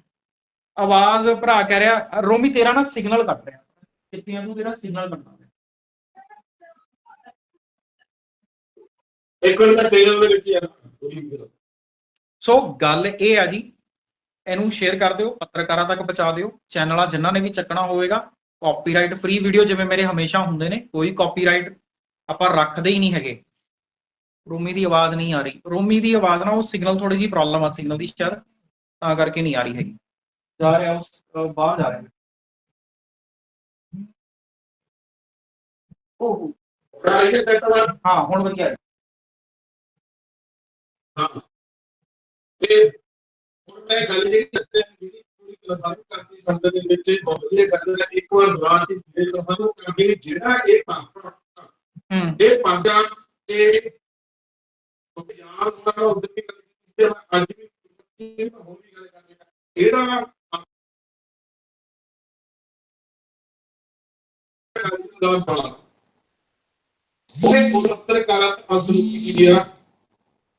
ਆਵਾਜ਼ ਭਰਾ ਕਹਿ ਰਿਹਾ ਰੋਮੀ ਤੇਰਾ ਨਾ ਸਿਗਨਲ ਕੱਟ ਰਿਹਾ। ਕਿਤਿਆਂ ਨੂੰ ਤੇਰਾ ਸਿਗਨਲ ਕੱਟਦਾ ਇੱਕ ਵਾਰ ਮੈਂ ਸੇਲ ਦੇ ਵਿੱਚ ਯਾਰ ਸੋ ਗੱਲ ਇਹ ਆ ਜੀ ਇਹਨੂੰ ਸ਼ੇਅਰ ਕਰ ਦਿਓ ਪੱਤਰਕਾਰਾਂ ਤੱਕ ਪਹੁੰਚਾ ਦਿਓ। ਚੈਨਲਾਂ ਜਿਨ੍ਹਾਂ ਨੇ ਵੀ ਚੱਕਣਾ ਹੋਵੇਗਾ ਕਾਪੀਰਾਈਟ ਫ੍ਰੀ ਵੀਡੀਓ ਜਿਵੇਂ ਮੇਰੇ ਹਮੇਸ਼ਾ ਹੁੰਦੇ ਨੇ ਕੋਈ ਕਾਪੀਰਾਈਟ ਆਪਾਂ ਰੱਖਦੇ ਹੀ ਨਹੀਂ ਹੈਗੇ। ਰੋਮੀ ਦੀ ਆਵਾਜ਼ ਨਹੀਂ ਆ ਰਹੀ। ਰੋਮੀ ਦੀ ਆਵਾਜ਼ ਨਾਲ ਉਹ ਸਿਗਨਲ ਥੋੜੀ ਜਿਹੀ ਪ੍ਰੋਬਲਮ ਆ ਸਿਗਨਲ ਦੀ ਸ਼ਾਇਦ ਤਾਂ ਕਰਕੇ ਨਹੀਂ ਆ ਰਹੀ ਹੈਗੀ। ਜਾ ਰਿਹਾ ਉਸ ਬਾਹਰ ਜਾ ਰਿਹਾ। ਵਾ ਹਾਂ ਹੁਣ ਵਧੀਆ। ਹੈ। ਹਾਂ ਤੇ ਮੈਂ ਗੱਲ ਜਿਹੜੀ ਦੱਸਿਆ ਜਿਹੜੀ ਪੂਰੀ ਕਲਾਸਾਂ ਕਰਦੀ ਸੰਗਤ ਦੇ ਵਿੱਚ ਬਹੁਤ ਵਧੀਆ ਗੱਲ ਹੈ। ਇੱਕ ਵਾਰ ਦੁਬਾਰਾ ਦੀ ਜਿਹੜੇ ਕਲਾਸਾਂ ਨੂੰ ਕਰਕੇ ਜਿਹੜਾ ਇਹ ਹੂੰ। ਇਹ ਪੰਜਾਂ ਤੇ ਪੰਜਾਬ ਉਹਨਾਂ ਦਾ ਉਦੋਂ ਵੀ ਗੱਲ ਕੀਤੀ ਅੱਜ ਵੀ ਹੁਣ ਵੀ ਗੱਲ ਕਰਨੀ ਹੈ। ਜਿਹੜਾ ਦਾ ਸਵਾਲ ਉਹ ਪੱਤਰਕਾਰਾਂ ਅਸਲ ਕੀ ਗਿਆ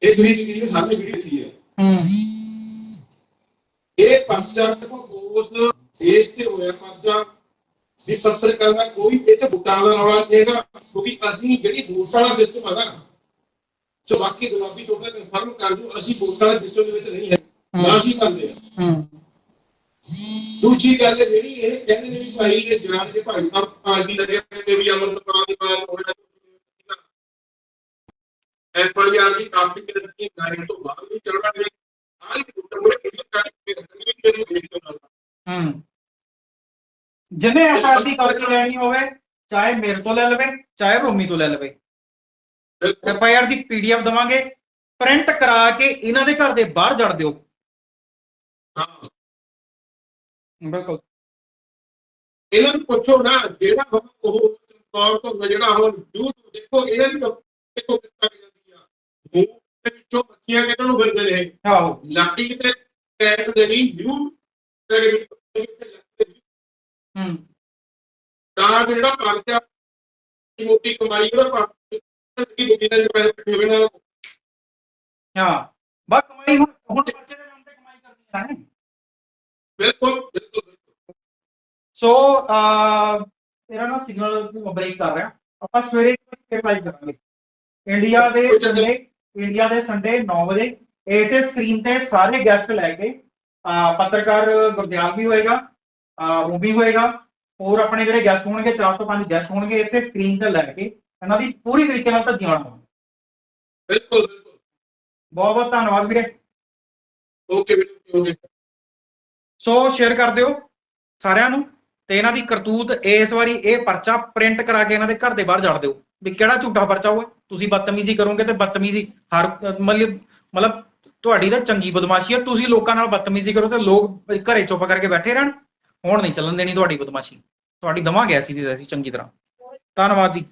ਇਹ ਜਿਹੜੀ ਜਿਹੜੀ ਸਾਡੀ ਵੀਡੀਓ ਸੀ ਹੈ ਹੂੰ। ਇਹ ਦੇਖੋ ਉਸ ਦੇਸ਼ ਤੇ ਹੋਇਆ ਪਰਚਾ ਵੀ ਪੱਤਰਕਾਰ ਦਾ ਕੋਈ ਇਹ ਤੇ ਬੁਟਾਂ ਦਾ ਰੌਲਾ ਸੀਗਾ ਕਿਉਂਕਿ ਅਸੀਂ ਜਿਹੜੀ ਵੋਟ ਵਾਲਾ ਸਿਸਟਮ ਹੈਗਾ ਨਾ ਸੋ ਬਾਕੀ ਗੁਲਾਬੀ ਤੋਂ ਕਨਫਰਮ ਕਰ ਦਿਓ ਅਸੀਂ ਵੋਟ ਵਾਲੇ ਸਿਸਟਮ ਦੇ ਵਿੱਚ ਨਹੀਂ ਹੈ ਨਾ ਅਸੀਂ ਕਰਦੇ ਹਾਂ। ਦੂਜੀ ਗੱਲ ਜਿਹੜੀ ਇਹ ਕਹਿੰਦੇ ਨੇ ਵੀ ਭਾਈ ਇਹ ਜਨਾਬ ਦੇ ਭਾਈ ਸਾਹਿਬ ਪਾਰਟੀ ਲੱਗੇ ਤੇ ਵੀ ਅਮਰਪਾਲ ਦੀ ਬਾਤ ਹੋ ਰਿਹਾ ਐਸ ਪਰ ਯਾਰ ਦੀ ਕਾਫੀ ਕਿਰਤੀ ਗਾਇਨ ਤੋਂ ਬਾਅਦ ਵੀ ਚੱਲਣਾ ਹੈ। ਆਹ ਇੱਕ ਦੁੱਟਰ ਮੁੜੇ ਕਿਹੜੀ ਕਾਰਨ ਤੇ ਰੰਗੀ ਦੇ ਨੂੰ ਦੇਖ ਤੋਂ ਨਾਲ ਹੂੰ ਜਿਹਨੇ ਐਫਆਰ ਦੀ ਕਾਪੀ ਲੈਣੀ ਹੋਵੇ ਚਾਹੇ ਮੇਰੇ ਤੋਂ ਲੈ ਲਵੇ ਚਾਹੇ ਰੋਮੀ ਤੋਂ ਲੈ ਲਵੇ। ਬਿਲਕੁਲ। ਐਫਆਈਆਰ ਦੀ ਪੀਡੀਐਫ ਦਵਾਂਗੇ ਪ੍ਰਿੰਟ ਕਰਾ ਕੇ ਇਹਨਾਂ ਦੇ ਘਰ ਦੇ ਬਾਹਰ ਜੜ ਦਿਓ। ਹਾਂ। ਬਿਲਕੁਲ। ਇਹਨਾਂ ਨੂੰ ਪੁੱਛੋ ਨਾ ਜਿਹੜਾ ਉਹ ਤੌਰ ਤੋਂ ਜਿਹੜਾ ਹੁਣ YouTube ਦੇਖੋ ਇਹਨਾਂ ਦੀ ਦੇਖੋ ਕਿੱਦਾਂ ਜਾਂਦੀ ਆ। ਮੂੰਹ ਦੇ ਵਿੱਚੋਂ ਬੱਚੀਆਂ ਕਿਹਨਾਂ ਨੂੰ ਫਿਰਦੇ ਨੇ ਆਹੋ ਲੱਕੀ ਤੇ ਪੈਰ ਦੇ ਨਹੀਂ ਯੂ ਤੇ ਹੂੰ ਤਾਂ ਜਿਹੜਾ ਪਰਚਾ ਮੋਟੀ ਕਮਾਈ ਉਹਦਾ ਪਰਚਾ ਦੀ ਬੁੱਧੀ ਨਾਲ ਪੈਸੇ ਇਕੱਠੇ ਹੋਵੇ ਨਾ ਹਾਂ ਬਸ ਕਮਾਈ ਹੁਣ ਹੁਣ ਬੱਚੇ ਦੇ ਨਾਮ ਤੇ ਕਮਾਈ ਕਰਨੀ ਹੈ ਨਾ ਬਿਲਕੁਲ ਬਿਲਕੁਲ ਬਿਲਕੁਲ। ਸੋ ਅਹ ਤੇਰਾ ਨਾ ਸਿਗਨਲ ਬ੍ਰੇਕ ਕਰ ਰਿਹਾ ਆਪਾਂ ਸਵੇਰੇ ਫਿਰ ਲਾਈਵ ਕਰਾਂਗੇ ਇੰਡੀਆ ਦੇ ਕੋਈ ਚੱਕਰ ਸੰਡੇ ਇੰਡੀਆ ਦੇ ਸੰਡੇ 9 ਵਜੇ। ਇਸੇ ਸਕਰੀਨ ਤੇ ਸਾਰੇ ਗੈਸਟ ਲੈ ਕੇ ਪੱਤਰਕਾਰ ਗੁਰਦਿਆਲ ਵੀ ਹੋਏਗਾ ਰੂਬੀ ਹੋਏਗਾ ਹੋਰ ਆਪਣੇ ਜਿਹੜੇ ਗੈਸਟ ਹੋਣਗੇ ਚਾਰ ਤੋਂ ਪੰਜ ਗੈਸਟ ਹੋਣਗੇ ਇਸੇ ਸਕਰੀਨ ਤੇ ਲੈ ਕੇ ਇਹਨਾਂ ਦੀ ਪੂਰੀ ਤਰੀਕੇ ਨਾਲ ਧੱਜੀਆਂ ਲਾਉਣਗੇ ਬਿਲਕੁਲ ਬਿਲਕੁਲ। ਬਹੁਤ ਬਹੁਤ ਧੰਨਵਾਦ ਵੀਰੇ। ਓਕੇ ਓਕੇ ਸੋ ਸ਼ੇਅਰ ਕਰ ਦਿਓ ਸਾਰਿਆਂ ਨੂੰ ਤੇ ਇਹਨਾਂ ਦੀ ਕਰਤੂਤ ਇਸ ਵਾਰੀ ਇਹ ਪਰਚਾ ਪ੍ਰਿੰਟ ਕਰਾ ਕੇ ਇਹਨਾਂ ਦੇ ਘਰ ਦੇ ਬਾਹਰ ਜੜ ਦਿਓ। ਵੀ ਕਿਹੜਾ ਝੂਠਾ ਪਰਚਾ ਹੋਵੇ ਤੁਸੀਂ ਬਦਤਮੀਜ਼ੀ ਕਰੋਗੇ ਤੇ ਬਦਤਮੀਜ਼ੀ ਹਰ, ਮਤਲਬ ਮਤਲਬ ਤੁਹਾਡੀ ਤਾਂ ਚੰਗੀ ਬਦਮਾਸ਼ੀ ਹੈ ਤੁਸੀਂ ਲੋਕਾਂ ਨਾਲ ਬਦਤਮੀਜ਼ੀ ਕਰੋ ਤੇ ਲੋਕ ਘਰੇ ਚੁੱਪ ਕਰਕੇ ਬੈਠੇ ਰਹਿਣ। ਹੁਣ ਨਹੀਂ ਚੱਲਣ ਦੇਣੀ ਤੁਹਾਡੀ ਬਦਮਾਸ਼ੀ। ਤੁਹਾਡੀ ਦਵਾਂਗੇ ਅਸੀਂ ਦੀ ਅਸੀਂ ਚੰਗੀ ਤਰ੍ਹਾਂ। ਧੰਨਵਾਦ ਜੀ।